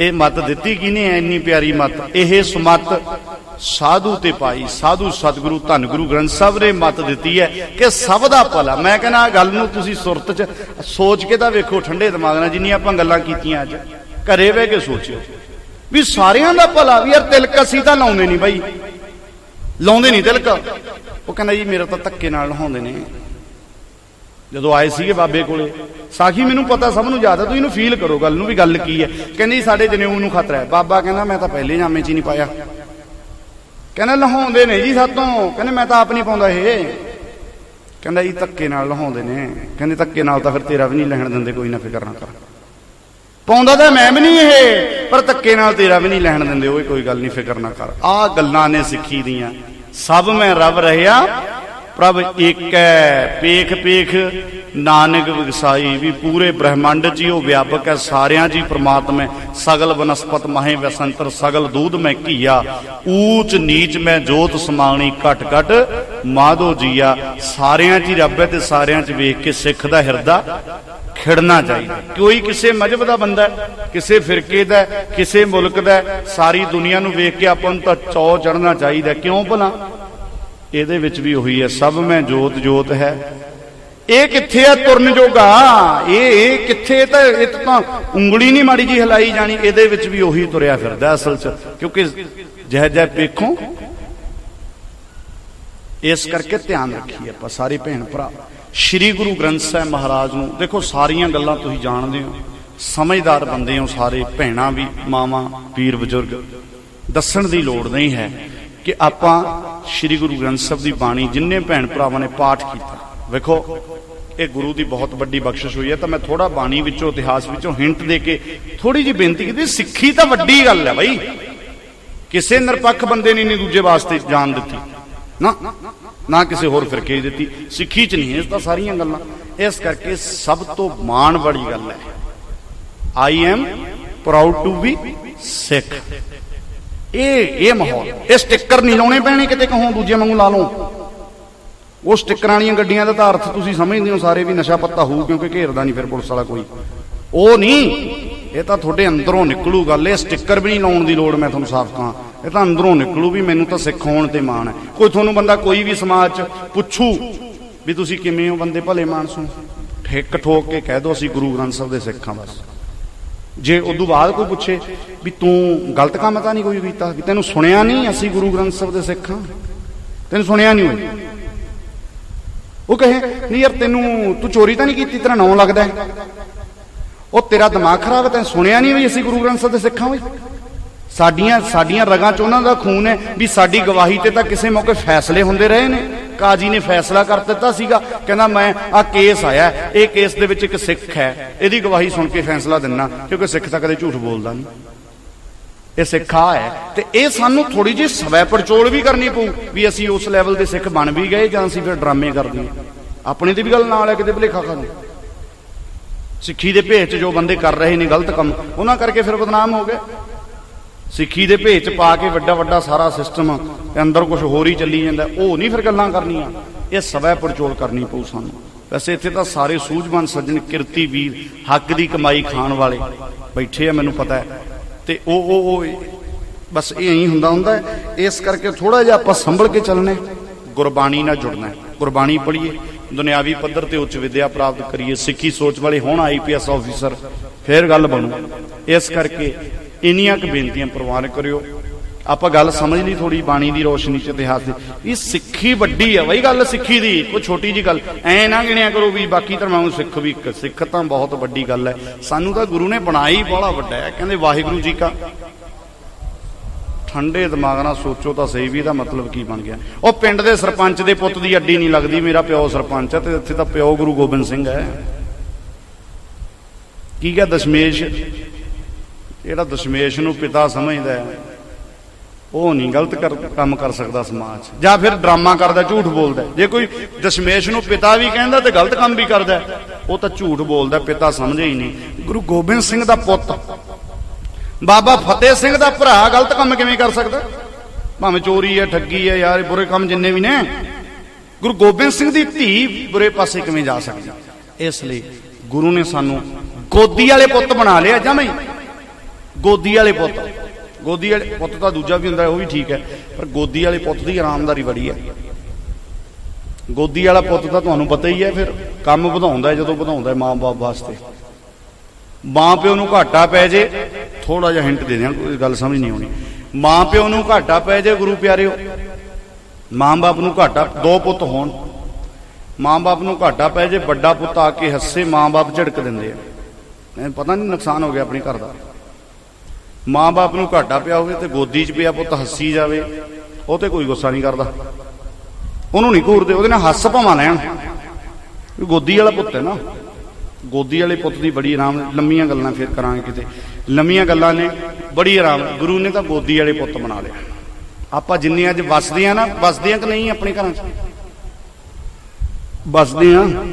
ਇਹ ਮਤ ਦਿੱਤੀ ਕਿਨੇ ਐ? ਇੰਨੀ ਪਿਆਰੀ ਮਤ। ਇਹ ਸੁਮਤ ਸਾਧੂ ਤੇ ਪਾਈ ਸਾਧੂ ਸਤਿਗੁਰੂ, ਧੰਨ ਗੁਰੂ ਗ੍ਰੰਥ ਸਾਹਿਬ ਨੇ ਮਤ ਦਿੱਤੀ ਹੈ ਕਿ ਸਭ ਦਾ ਭਲਾ। ਮੈਂ ਕਹਿੰਦਾ ਗੱਲ ਨੂੰ ਤੁਸੀਂ ਸੁਰਤ 'ਚ ਸੋਚ ਕੇ ਤਾਂ ਵੇਖੋ, ਠੰਡੇ ਦਿਮਾਗ ਨਾਲ ਜਿੰਨੀਆਂ ਆਪਾਂ ਗੱਲਾਂ ਕੀਤੀਆਂ ਅੱਜ। ਘਰੇ ਬਹਿ ਕੇ ਸੋਚਿਓ। ਵੀ ਸਾਰਿਆਂ ਦਾ ਭਲਾ ਵੀ ਯਾਰ ਤਿਲਕ ਅਸੀਂ ਤਾਂ ਲਾਉਂਦੇ ਨਹੀਂ ਬਾਈ। ਲਾਉਂਦੇ ਨਹੀਂ ਤਿਲਕ। ਉਹ ਕਹਿੰਦਾ ਜੀ, ਮੇਰਾ ਤਾਂ ਧੱਕੇ ਨਾਲ ਲਹਾਉਂਦੇ ਨੇ। ਜਦੋਂ ਆਏ ਸੀਗੇ ਬਾਬੇ ਕੋਲੇ, ਸਾਖੀ, ਮੈਨੂੰ ਪਤਾ ਸਭ ਨੂੰ ਯਾਦ ਹੈ ਤੁਸੀਂ ਇਹਨੂੰ ਫੀਲ ਕਰੋ ਗੱਲ ਨੂੰ ਵੀ ਗੱਲ ਕੀ ਹੈ। ਕਹਿੰਦੀ, ਸਾਡੇ ਜਨੇਊ ਨੂੰ ਖਤਰਾ ਹੈ। ਬਾਬਾ ਕਹਿੰਦਾ, ਮੈਂ ਤਾਂ ਪਹਿਲੇ ਜਾਮੇ 'ਚ ਹੀ ਨਹੀਂ ਪਾਇਆ। ਕਹਿੰਦਾ ਲਹਾਉਂਦੇ ਨੇ ਜੀ ਸਾਤੋਂ। ਕਹਿੰਦੇ, ਮੈਂ ਤਾਂ ਆਪ ਨਹੀਂ ਪਾਉਂਦਾ ਇਹ। ਕਹਿੰਦਾ ਜੀ ਧੱਕੇ ਨਾਲ ਲਹਾਉਂਦੇ ਨੇ। ਕਹਿੰਦੇ, ਧੱਕੇ ਨਾਲ ਤਾਂ ਫਿਰ ਤੇਰਾ ਵੀ ਨਹੀਂ ਲੈਣ ਦਿੰਦੇ, ਕੋਈ ਨਾ ਫਿਕਰ ਨਾ ਕਰ। ਪਾਉਂਦਾ ਤਾਂ ਮੈਂ ਵੀ ਨਹੀਂ ਇਹ। ਪਰ ਧੱਕੇ ਨਾਲ ਤੇਰਾ ਵੀ ਨਹੀਂ ਲੈਣ ਦਿੰਦੇ। ਓਏ, ਕੋਈ ਗੱਲ ਨਹੀਂ, ਫਿਕਰ ਨਾ ਕਰ। ਆਹ ਗੱਲਾਂ ਨੇ ਸਿੱਖੀ ਦੀਆਂ। ਸਭ ਮੈਂ ਰੱਬ ਰਹਿਆ। ਪ੍ਰਭ ਏਕੈ ਪੇਖ ਪੇਖ, ਨਾਨਕ ਵਿਗਸਾਈ ਵੀ ਪੂਰੇ ਬ੍ਰਹਿਮੰਡ 'ਚ ਹੀ ਉਹ ਵਿਆਪਕ ਹੈ, ਸਾਰਿਆਂ 'ਚ ਹੀ ਪ੍ਰਮਾਤਮਾ, ਸਗਲ ਬਨਸਪਤ ਮਹੇ ਵਸੰਤਰ, ਸਗਲ ਦੂਧ ਮੈਂ ਘੀਆ, ਊਚ ਨੀਚ ਮੈਂ ਜੋਤ ਸਮਾਣੀ, ਘਟ ਘਟ ਮਾਧੋ ਜੀਆ, ਸਾਰਿਆਂ 'ਚ ਹੀ ਰੱਬ ਹੈ ਤੇ ਸਾਰਿਆਂ 'ਚ ਵੇਖ ਕੇ ਸਿੱਖ ਦਾ ਹਿਰਦਾ ਖਿੜਨਾ ਚਾਹੀਦਾ ਕੋਈ ਕਿਸੇ ਮਜਹਬ ਦਾ ਬੰਦਾ ਕਿਸੇ ਫਿਰਕੇ ਦਾ ਕਿਸੇ ਮੁਲਕ ਦਾ ਸਾਰੀ ਦੁਨੀਆ ਨੂੰ ਵੇਖ ਕੇ ਆਪਾਂ ਨੂੰ ਤਾਂ ਚੌ ਚੜਨਾ ਚਾਹੀਦਾ ਕਿਉਂ ਭਲਾ? ਇਹਦੇ ਵਿੱਚ ਵੀ ਉਹੀ ਹੈ, ਸਭ ਮੈਂ ਜੋਤ ਜੋਤ ਹੈ। ਇਹ ਕਿੱਥੇ ਆ ਤੁਰਨ ਜੋਗਾ? ਇਹ ਇਹ ਕਿੱਥੇ? ਤਾਂ, ਇਹ ਤਾਂ ਉਂਗਲੀ ਨਹੀਂ ਮਾੜੀ ਜੀ ਹਿਲਾਈ ਜਾਣੀ, ਇਹਦੇ ਵਿੱਚ ਵੀ ਉਹੀ ਤੁਰਿਆ ਫਿਰਦਾ ਅਸਲ 'ਚ। ਕਿਉਂਕਿ ਜਹ ਜਹ ਵੇਖੋ ਇਸ ਕਰਕੇ ਧਿਆਨ ਰੱਖੀਏ ਆਪਾਂ ਸਾਰੇ ਭੈਣ ਭਰਾ। ਸ੍ਰੀ ਗੁਰੂ ਗ੍ਰੰਥ ਸਾਹਿਬ ਮਹਾਰਾਜ ਨੂੰ, ਦੇਖੋ ਸਾਰੀਆਂ ਗੱਲਾਂ ਤੁਸੀਂ ਜਾਣਦੇ ਹੋ, ਸਮਝਦਾਰ ਬੰਦੇ ਹੋ ਸਾਰੇ, ਭੈਣਾਂ ਵੀ, ਮਾਵਾਂ ਵੀਰ ਬਜ਼ੁਰਗ। ਦੱਸਣ ਦੀ ਲੋੜ ਨਹੀਂ ਹੈ। ਕਿ ਆਪਾਂ ਸ੍ਰੀ ਗੁਰੂ ਗ੍ਰੰਥ ਸਾਹਿਬ ਦੀ ਬਾਣੀ ਜਿੰਨੇ ਭੈਣ ਭਰਾਵਾਂ ਨੇ ਪਾਠ ਕੀਤਾ। ਵੇਖੋ, ਇਹ ਗੁਰੂ ਦੀ ਬਹੁਤ ਵੱਡੀ ਬਖਸ਼ਿਸ਼ ਹੋਈ ਹੈ, ਤਾਂ ਮੈਂ ਥੋੜਾ ਬਾਣੀ ਵਿੱਚੋਂ, ਇਤਿਹਾਸ ਵਿੱਚੋਂ ਹਿੰਟ ਦੇ ਕੇ ਥੋੜੀ ਜੀ ਬੇਨਤੀ ਕੀਤੀ, ਸਿੱਖੀ ਤਾਂ ਵੱਡੀ ਗੱਲ ਹੈ ਬਈ। ਕਿਸੇ ਨਿਰਪੱਖ ਬੰਦੇ ਨੇ ਨਹੀਂ ਦੂਜੇ ਵਾਸਤੇ ਜਾਨ ਦਿੱਤੀ। ਨਾ ਨਾ ਕਿਸੇ ਹੋਰ ਫਿਰਕੇ ਦੀ ਦਿੱਤੀ। ਸਿੱਖੀ ਚ ਨਹੀਂ ਇਸ ਤਾਂ ਸਾਰੀਆਂ ਗੱਲਾਂ। ਇਸ ਕਰਕੇ ਸਭ ਤੋਂ ਮਾਣ ਵਾਲੀ ਗੱਲ ਹੈ I am proud to be Sikh ਇਹ ਇਹ ਮਾਹੌਲ। ਇਹ ਸਟicker ਨਹੀਂ ਲਾਉਣੇ ਪੈਣੇ, ਕਿਤੇ ਕਹੋ ਦੂਜੇ ਵਾਂਗੂ ਲਾ ਲਓ ਉਹ ਸਟਿੱਕਰਾਂ ਵਾਲੀਆਂ ਗੱਡੀਆਂ ਦਾ ਤਾਂ ਅਰਥ ਤੁਸੀਂ ਸਮਝਦੇ ਹੋ ਸਾਰੇ ਵੀ ਨਸ਼ਾ ਪੱਤਾ ਹੋਊ, ਕਿਉਂਕਿ ਘੇਰਦਾ ਨਹੀਂ ਫਿਰ ਪੁਲਿਸ ਵਾਲਾ ਕੋਈ। ਉਹ ਨਹੀਂ, ਇਹ ਤਾਂ ਤੁਹਾਡੇ ਅੰਦਰੋਂ ਨਿਕਲੂ ਗੱਲ, ਇਹ ਸਟicker ਵੀ ਨਹੀਂ ਲਾਉਣ ਦੀ ਲੋੜ, ਮੈਂ ਤੁਹਾਨੂੰ ਸਾਫ਼ ਕਹਾਂ। ਇਹ ਤਾਂ ਅੰਦਰੋਂ ਨਿਕਲੂ ਵੀ ਮੈਨੂੰ ਤਾਂ ਸਿੱਖ ਹੋਣ ਤੇ ਮਾਣ ਹੈ। ਕੋਈ ਤੁਹਾਨੂੰ ਬੰਦਾ ਕੋਈ ਵੀ ਸਮਾਜ ਚ ਪੁੱਛੂ ਵੀ ਤੁਸੀਂ ਕਿਵੇਂ ਹੋ ਬੰਦੇ, ਭਲੇ ਮਾਨਸ ਹੋ ਠੇਕ ਠੋਕ ਕੇ ਕਹਿ ਦੋ ਅਸੀਂ ਗੁਰੂ ਗ੍ਰੰਥ ਸਾਹਿਬ ਦੇ ਸਿੱਖਾਂ ਬਸ। ਜੇ ਉਦੋਂ ਬਾਅਦ ਕੋਈ ਪੁੱਛੇ ਵੀ ਤੂੰ ਗਲਤ ਕੰਮ ਤਾਂ ਨਹੀਂ ਕੋਈ ਕੀਤਾ, ਵੀ ਤੈਨੂੰ ਸੁਣਿਆ ਨਹੀਂ ਅਸੀਂ ਗੁਰੂ ਗ੍ਰੰਥ ਸਾਹਿਬ ਦੇ ਸਿੱਖ ਹਾਂ? ਤੈਨੂੰ ਸੁਣਿਆ ਨਹੀਂ ਹੋਈ ਉਹ ਕਹੇ, ਨਹੀਂ ਯਾਰ ਤੈਨੂੰ, ਤੂੰ ਚੋਰੀ ਤਾਂ ਨਹੀਂ ਕੀਤੀ, ਤੇਰਾ ਨਾਂ ਲੱਗਦਾ ਉਹ ਤੇਰਾ ਦਿਮਾਗ ਖਰਾਬ ਹੈ, ਤੈਨੂੰ ਸੁਣਿਆ ਨਹੀਂ ਵੀ ਅਸੀਂ ਗੁਰੂ ਗ੍ਰੰਥ ਸਾਹਿਬ ਦੇ ਸਿੱਖਾਂ ਹੋਈ ਸਾਡੀਆਂ ਸਾਡੀਆਂ ਰਗਾਂ 'ਚ ਉਹਨਾਂ ਦਾ ਖੂਨ ਹੈ ਵੀ ਸਾਡੀ ਗਵਾਹੀ ਤੇ ਤਾਂ ਕਿਸੇ ਮੌਕੇ ਫੈਸਲੇ ਹੁੰਦੇ ਰਹੇ ਨੇ। ਕਾਜੀ ਨੇ ਫੈਸਲਾ ਕਰ ਦਿੱਤਾ ਸੀਗਾ। ਕਹਿੰਦਾ, ਮੈਂ ਆ ਕੇਸ ਆਇਆ ਇਹ ਕੇਸ ਦੇ ਵਿੱਚ ਇੱਕ ਸਿੱਖ ਹੈ। ਇਹਦੀ ਗਵਾਹੀ ਸੁਣ ਕੇ ਫੈਸਲਾ ਦਿੰਨਾ, ਕਿਉਂਕਿ ਸਿੱਖ ਤਾਂ ਕਦੇ ਝੂਠ ਬੋਲਦਾ ਨਹੀਂ ਇਹ ਸਿੱਖਾ ਹੈ। ਤੇ ਇਹ ਸਾਨੂੰ ਥੋੜੀ ਜਿਹੀ ਸਵੈ ਪੜਚੋਲ ਵੀ ਕਰਨੀ ਪਊ ਵੀ ਅਸੀਂ ਉਸ ਲੈਵਲ ਦੇ ਸਿੱਖ ਬਣ ਵੀ ਗਏ ਜਾਂ ਅਸੀਂ ਫਿਰ ਡਰਾਮੇ ਕਰਦੇ ਹਾਂ। ਆਪਣੀ ਤੇ ਵੀ ਗੱਲ ਨਾਲ ਹੈ, ਕਿਤੇ ਭਲੇਖਾ ਖਾਂਦੇ ਸਿੱਖੀ ਦੇ ਭੇਤ 'ਚ ਜੋ ਬੰਦੇ ਕਰ ਰਹੇ ਨੇ ਗਲਤ ਕੰਮ, ਉਹਨਾਂ ਕਰਕੇ ਫਿਰ ਬਦਨਾਮ ਹੋ ਗਏ। ਸਿੱਖੀ ਦੇ ਭੇਤ 'ਚ ਪਾ ਕੇ ਵੱਡਾ ਵੱਡਾ ਸਾਰਾ ਸਿਸਟਮ ਤੇ ਅੰਦਰ ਕੁਝ ਹੋਰ ਹੀ ਚੱਲੀ ਜਾਂਦਾ। ਉਹ ਨਹੀਂ ਫਿਰ ਗੱਲਾਂ ਕਰਨੀਆਂ। ਇਹ ਸਵੈ ਪੜਚੋਲ ਕਰਨੀ ਪਊ ਸਾਨੂੰ। ਵੈਸੇ ਇੱਥੇ ਤਾਂ ਸਾਰੇ ਸੂਝਵਾਨ ਸੱਜਣ ਕਿਰਤੀ ਵੀਰ ਹੱਕ ਦੀ ਕਮਾਈ ਖਾਣ ਵਾਲੇ ਬੈਠੇ ਆ, ਮੈਨੂੰ ਪਤਾ ਹੈ। ਤੇ ਉਹ ਉਹ ਬਸ ਇਹ ਹੀ ਹੁੰਦਾ ਹੁੰਦਾ ਇਸ ਕਰਕੇ ਥੋੜਾ ਜਿਹਾ ਆਪਾਂ ਸੰਭਲ ਕੇ ਚੱਲਣਾ। ਗੁਰਬਾਣੀ ਨਾਲ ਜੁੜਨਾ ਗੁਰਬਾਣੀ ਪੜ੍ਹੀਏ। ਦੁਨਿਆਵੀ ਪੱਧਰ ਤੇ ਉੱਚ ਵਿਦਿਆ ਪ੍ਰਾਪਤ ਕਰੀਏ। ਸਿੱਖੀ ਸੋਚ ਵਾਲੇ ਹੋਣ ਆਈਪੀਐਸ ਆਫੀਸਰ। ਫੇਰ ਗੱਲ ਬਣੂ। ਇਸ ਕਰਕੇ ਇੰਨੀਆਂ ਕੁ ਬੇਨਤੀਆਂ ਪ੍ਰਵਾਨ ਕਰਿਓ। ਆਪਾਂ ਗੱਲ ਸਮਝ ਲਈ ਥੋੜੀ ਬਾਣੀ ਦੀ ਰੋਸ਼ਨੀ ਚ ਇਤਿਹਾਸ ਦੀ। ਇਹ ਸਿੱਖੀ ਵੱਡੀ ਹੈ ਬਈ ਗੱਲ ਸਿੱਖੀ ਦੀ, ਕੋਈ ਛੋਟੀ ਜੀ ਗੱਲ। ਐ ਨਾ ਗਿਣਿਆ ਕਰੋ ਵੀ ਬਾਕੀ ਧਰਮਾਂ ਨੂੰ ਸਿੱਖ ਵੀ ਇੱਕ। ਸਿੱਖ ਤਾਂ ਬਹੁਤ ਵੱਡੀ ਗੱਲ ਹੈ। ਸਾਨੂੰ ਤਾਂ ਗੁਰੂ ਨੇ ਬਣਾਈ ਹੀ ਬੜਾ ਵੱਡਾ ਹੈ। ਕਹਿੰਦੇ ਵਾਹਿਗੁਰੂ ਜੀ ਕਾ। ਠੰਡੇ ਦਿਮਾਗ ਨਾਲ ਸੋਚੋ ਤਾਂ ਸਹੀ ਵੀ ਇਹਦਾ ਮਤਲਬ ਕੀ ਬਣ ਗਿਆ। ਉਹ ਪਿੰਡ ਦੇ ਸਰਪੰਚ ਦੇ ਪੁੱਤ ਦੀ ਅੱਡੀ ਨਹੀਂ ਲੱਗਦੀ, ਮੇਰਾ ਪਿਓ ਸਰਪੰਚ ਹੈ ਤੇ ਇੱਥੇ ਤਾਂ ਪਿਓ ਗੁਰੂ ਗੋਬਿੰਦ ਸਿੰਘ ਹੈ। ਕੀ ਗਿਆ ਦਸ਼ਮੇਸ਼? ਜਿਹੜਾ ਦਸ਼ਮੇਸ਼ ਨੂੰ ਪਿਤਾ ਸਮਝਦਾ ਹੈ, ਉਹ ਨਹੀਂ ਗਲਤ ਕਰ- ਕੰਮ ਕਰ ਸਕਦਾ ਸਮਾਜ ਜਾਂ ਫਿਰ ਡਰਾਮਾ ਕਰਦਾ, ਝੂਠ ਬੋਲਦਾ ਜੇ ਕੋਈ ਦਸ਼ਮੇਸ਼ ਨੂੰ ਪਿਤਾ ਵੀ ਕਹਿੰਦਾ ਤੇ ਗਲਤ ਕੰਮ ਵੀ ਕਰਦਾ ਉਹ ਤਾਂ ਝੂਠ ਬੋਲਦਾ, ਪਿਤਾ ਸਮਝੇ ਹੀ ਨਹੀਂ। ਗੁਰੂ ਗੋਬਿੰਦ ਸਿੰਘ ਦਾ ਪੁੱਤ, ਬਾਬਾ ਫਤਿਹ ਸਿੰਘ ਦਾ ਭਰਾ ਗਲਤ ਕੰਮ ਕਿਵੇਂ ਕਰ ਸਕਦਾ? ਭਾਵੇਂ ਚੋਰੀ ਹੈ, ਠੱਗੀ ਹੈ, ਯਾਰ ਬੁਰੇ ਕੰਮ ਜਿੰਨੇ ਵੀ ਨੇ। ਗੁਰੂ ਗੋਬਿੰਦ ਸਿੰਘ ਦੀ ਧੀ ਬੁਰੇ ਪਾਸੇ ਕਿਵੇਂ ਜਾ ਸਕਦੀ? ਇਸ ਲਈ ਗੁਰੂ ਨੇ ਸਾਨੂੰ ਗੋਦੀ ਵਾਲੇ ਪੁੱਤ ਬਣਾ ਲਿਆ ਜਮੇ ਗੋਦੀ ਵਾਲੇ ਪੁੱਤ। ਗੋਦੀ ਵਾਲੇ ਪੁੱਤ ਤਾਂ ਦੂਜਾ ਵੀ ਹੁੰਦਾ, ਉਹ ਵੀ ਠੀਕ ਹੈ, ਪਰ ਗੋਦੀ ਵਾਲੇ ਪੁੱਤ ਦੀ ਆਰਾਮਦਾਰੀ ਬੜੀ ਹੈ। ਗੋਦੀ ਵਾਲਾ ਪੁੱਤ ਤਾਂ ਤੁਹਾਨੂੰ ਪਤਾ ਹੀ ਹੈ, ਫਿਰ ਕੰਮ ਵਧਾਉਂਦਾ ਜਦੋਂ ਵਧਾਉਂਦਾ ਮਾਂ-ਬਾਪ ਵਾਸਤੇ। ਮਾਂ ਪਿਓ ਨੂੰ ਘਾਟਾ ਪੈ ਜੇ ਥੋੜਾ ਜਿਹਾ ਹਿੰਟ ਦੇ ਦਿਆਂ, ਕੋਈ ਗੱਲ ਸਮਝ ਨਹੀਂ ਆਉਣੀ। ਮਾਂ ਪਿਓ ਨੂੰ ਘਾਟਾ ਪੈ ਜੇ, ਗੁਰੂ ਪਿਆਰਿਓ, ਮਾਂ-ਬਾਪ ਨੂੰ ਘਾਟਾ, ਦੋ ਪੁੱਤ ਹੋਣ। ਮਾਂ-ਬਾਪ ਨੂੰ ਘਾਟਾ ਪੈ ਜੇ, ਵੱਡਾ ਪੁੱਤ ਆ ਕੇ ਹੱਸੇ, ਮਾਂ-ਬਾਪ ਝੜਕ ਦਿੰਦੇ ਆ। ਪਤਾ ਨਹੀਂ ਨੁਕਸਾਨ ਹੋ ਗਿਆ ਆਪਣੇ ਘਰ ਦਾ। ਮਾਂ-ਬਾਪ ਨੂੰ ਘਾਟਾ ਪਿਆ ਹੋਵੇ ਤੇ ਗੋਦੀ 'ਚ ਪਿਆ ਪੁੱਤ ਹੱਸੀ ਜਾਵੇ, ਉਹ ਤੇ ਕੋਈ ਗੁੱਸਾ ਨਹੀਂ ਕਰਦਾ। ਉਹਨੂੰ ਨਹੀਂ ਘੂਰਦੇ, ਉਹਦੇ ਨਾਲ ਹੱਸ ਭਾਵਾਂ ਲੈਣ। ਗੋਦੀ ਵਾਲਾ ਪੁੱਤ ਹੈ ਨਾ। ਗੋਦੀ ਵਾਲੇ ਪੁੱਤ ਦੀ ਬੜੀ ਆਰਾਮ, ਲੰਮੀਆਂ ਗੱਲਾਂ ਫਿਰ ਕਰਾਂਗੇ ਕਿਤੇ। ਲੰਮੀਆਂ ਗੱਲਾਂ ਨੇ, ਬੜੀ ਆਰਾਮ। ਗੁਰੂ ਨੇ ਤਾਂ ਗੋਦੀ ਵਾਲੇ ਪੁੱਤ ਬਣਾ ਲਿਆ। ਆਪਾਂ ਜਿੰਨੇ ਅੱਜ ਵਸਦੇ ਆ ਨਾ, ਵਸਦੇ ਆ ਕਿ ਨਹੀਂ ਆਪਣੇ ਘਰਾਂ 'ਚ? ਬਸਦੇ ਆ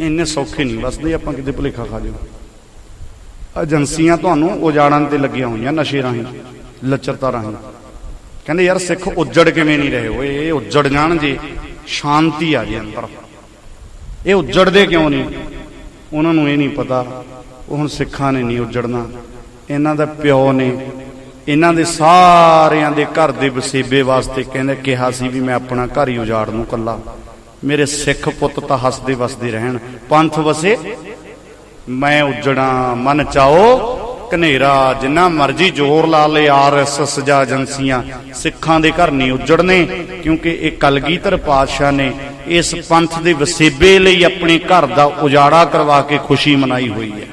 ਇੰਨੇ ਸੌਖੇ ਨਹੀਂ ਬਸਦੇ ਆਪਾਂ ਕਿਤੇ ਭੁਲੇਖਾ ਖਾ ਜਾਓ ਏਜੰਸੀਆਂ ਤੁਹਾਨੂੰ ਉਜਾੜਨ ਤੇ ਲੱਗੀਆਂ ਹੋਈਆਂ ਨਸ਼ੇ ਰਾਹੀਂ, ਲੱਚਰਤਾ ਰਾਹੀਂ। ਕਹਿੰਦੇ, ਯਾਰ, ਸਿੱਖ ਉੱਜੜ ਕਿਵੇਂ ਨਹੀਂ ਰਹੇ ਓਏ? ਇਹ ਉੱਜੜ ਜਾਣ ਜੇ, ਸ਼ਾਂਤੀ ਆ ਜੇ ਅੰਦਰ। ਇਹ ਉੱਜੜਦੇ ਕਿਉਂ ਨਹੀਂ? ਉਹਨਾਂ ਨੂੰ ਇਹ ਨਹੀਂ ਪਤਾ, ਉਹ ਹੁਣ ਸਿੱਖਾਂ ਨੇ ਨਹੀਂ ਉੱਜੜਨਾ। ਇਹਨਾਂ ਦਾ ਪਿਓ ਨੇ, ਇਹਨਾਂ ਦੇ ਸਾਰਿਆਂ ਦੇ ਘਰ ਦੇ ਵਸੇਬੇ ਵਾਸਤੇ ਕਹਿੰਦੇ, ਕਿਹਾ ਸੀ ਵੀ ਮੈਂ ਆਪਣਾ ਘਰ ਹੀ ਉਜਾੜ ਨੂੰ ਕੱਲਾ ਮੇਰੇ ਸਿੱਖ ਪੁੱਤ ਤਾਂ ਹੱਸਦੇ ਵਸਦੇ ਰਹਿਣ। ਪੰਥ ਵਸੇ ਮੈਂ ਉਜੜਾਂ ਮਨ ਚਾਓ ਕਨੇਰਾ ਜਿੰਨਾ ਮਰਜ਼ੀ ਜ਼ੋਰ ਲਾ ਲੇ ਆਰਐਸਐਸ ਜਾਂ ਏਜੰਸੀਆਂ। ਸਿੱਖਾਂ ਦੇ ਘਰ ਨਹੀਂ ਉਜੜਨੇ, ਕਿਉਂਕਿ ਇਹ ਕਲਗੀਧਰ ਪਾਤਸ਼ਾਹ ਨੇ ਇਸ ਪੰਥ ਦੇ ਵਸੇਬੇ ਲਈ ਆਪਣੇ ਘਰ ਦਾ ਉਜਾੜਾ ਕਰਵਾ ਕੇ ਖੁਸ਼ੀ ਮਨਾਈ ਹੋਈ ਹੈ।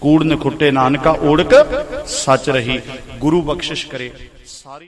ਕੂੜ ਨਖੁੱਟੇ ਨਾਨਕਾ ਓੜਕ, ਸੱਚ ਰਹੀ, ਗੁਰੂ ਬਖਸ਼ਿਸ਼ ਕਰੇ।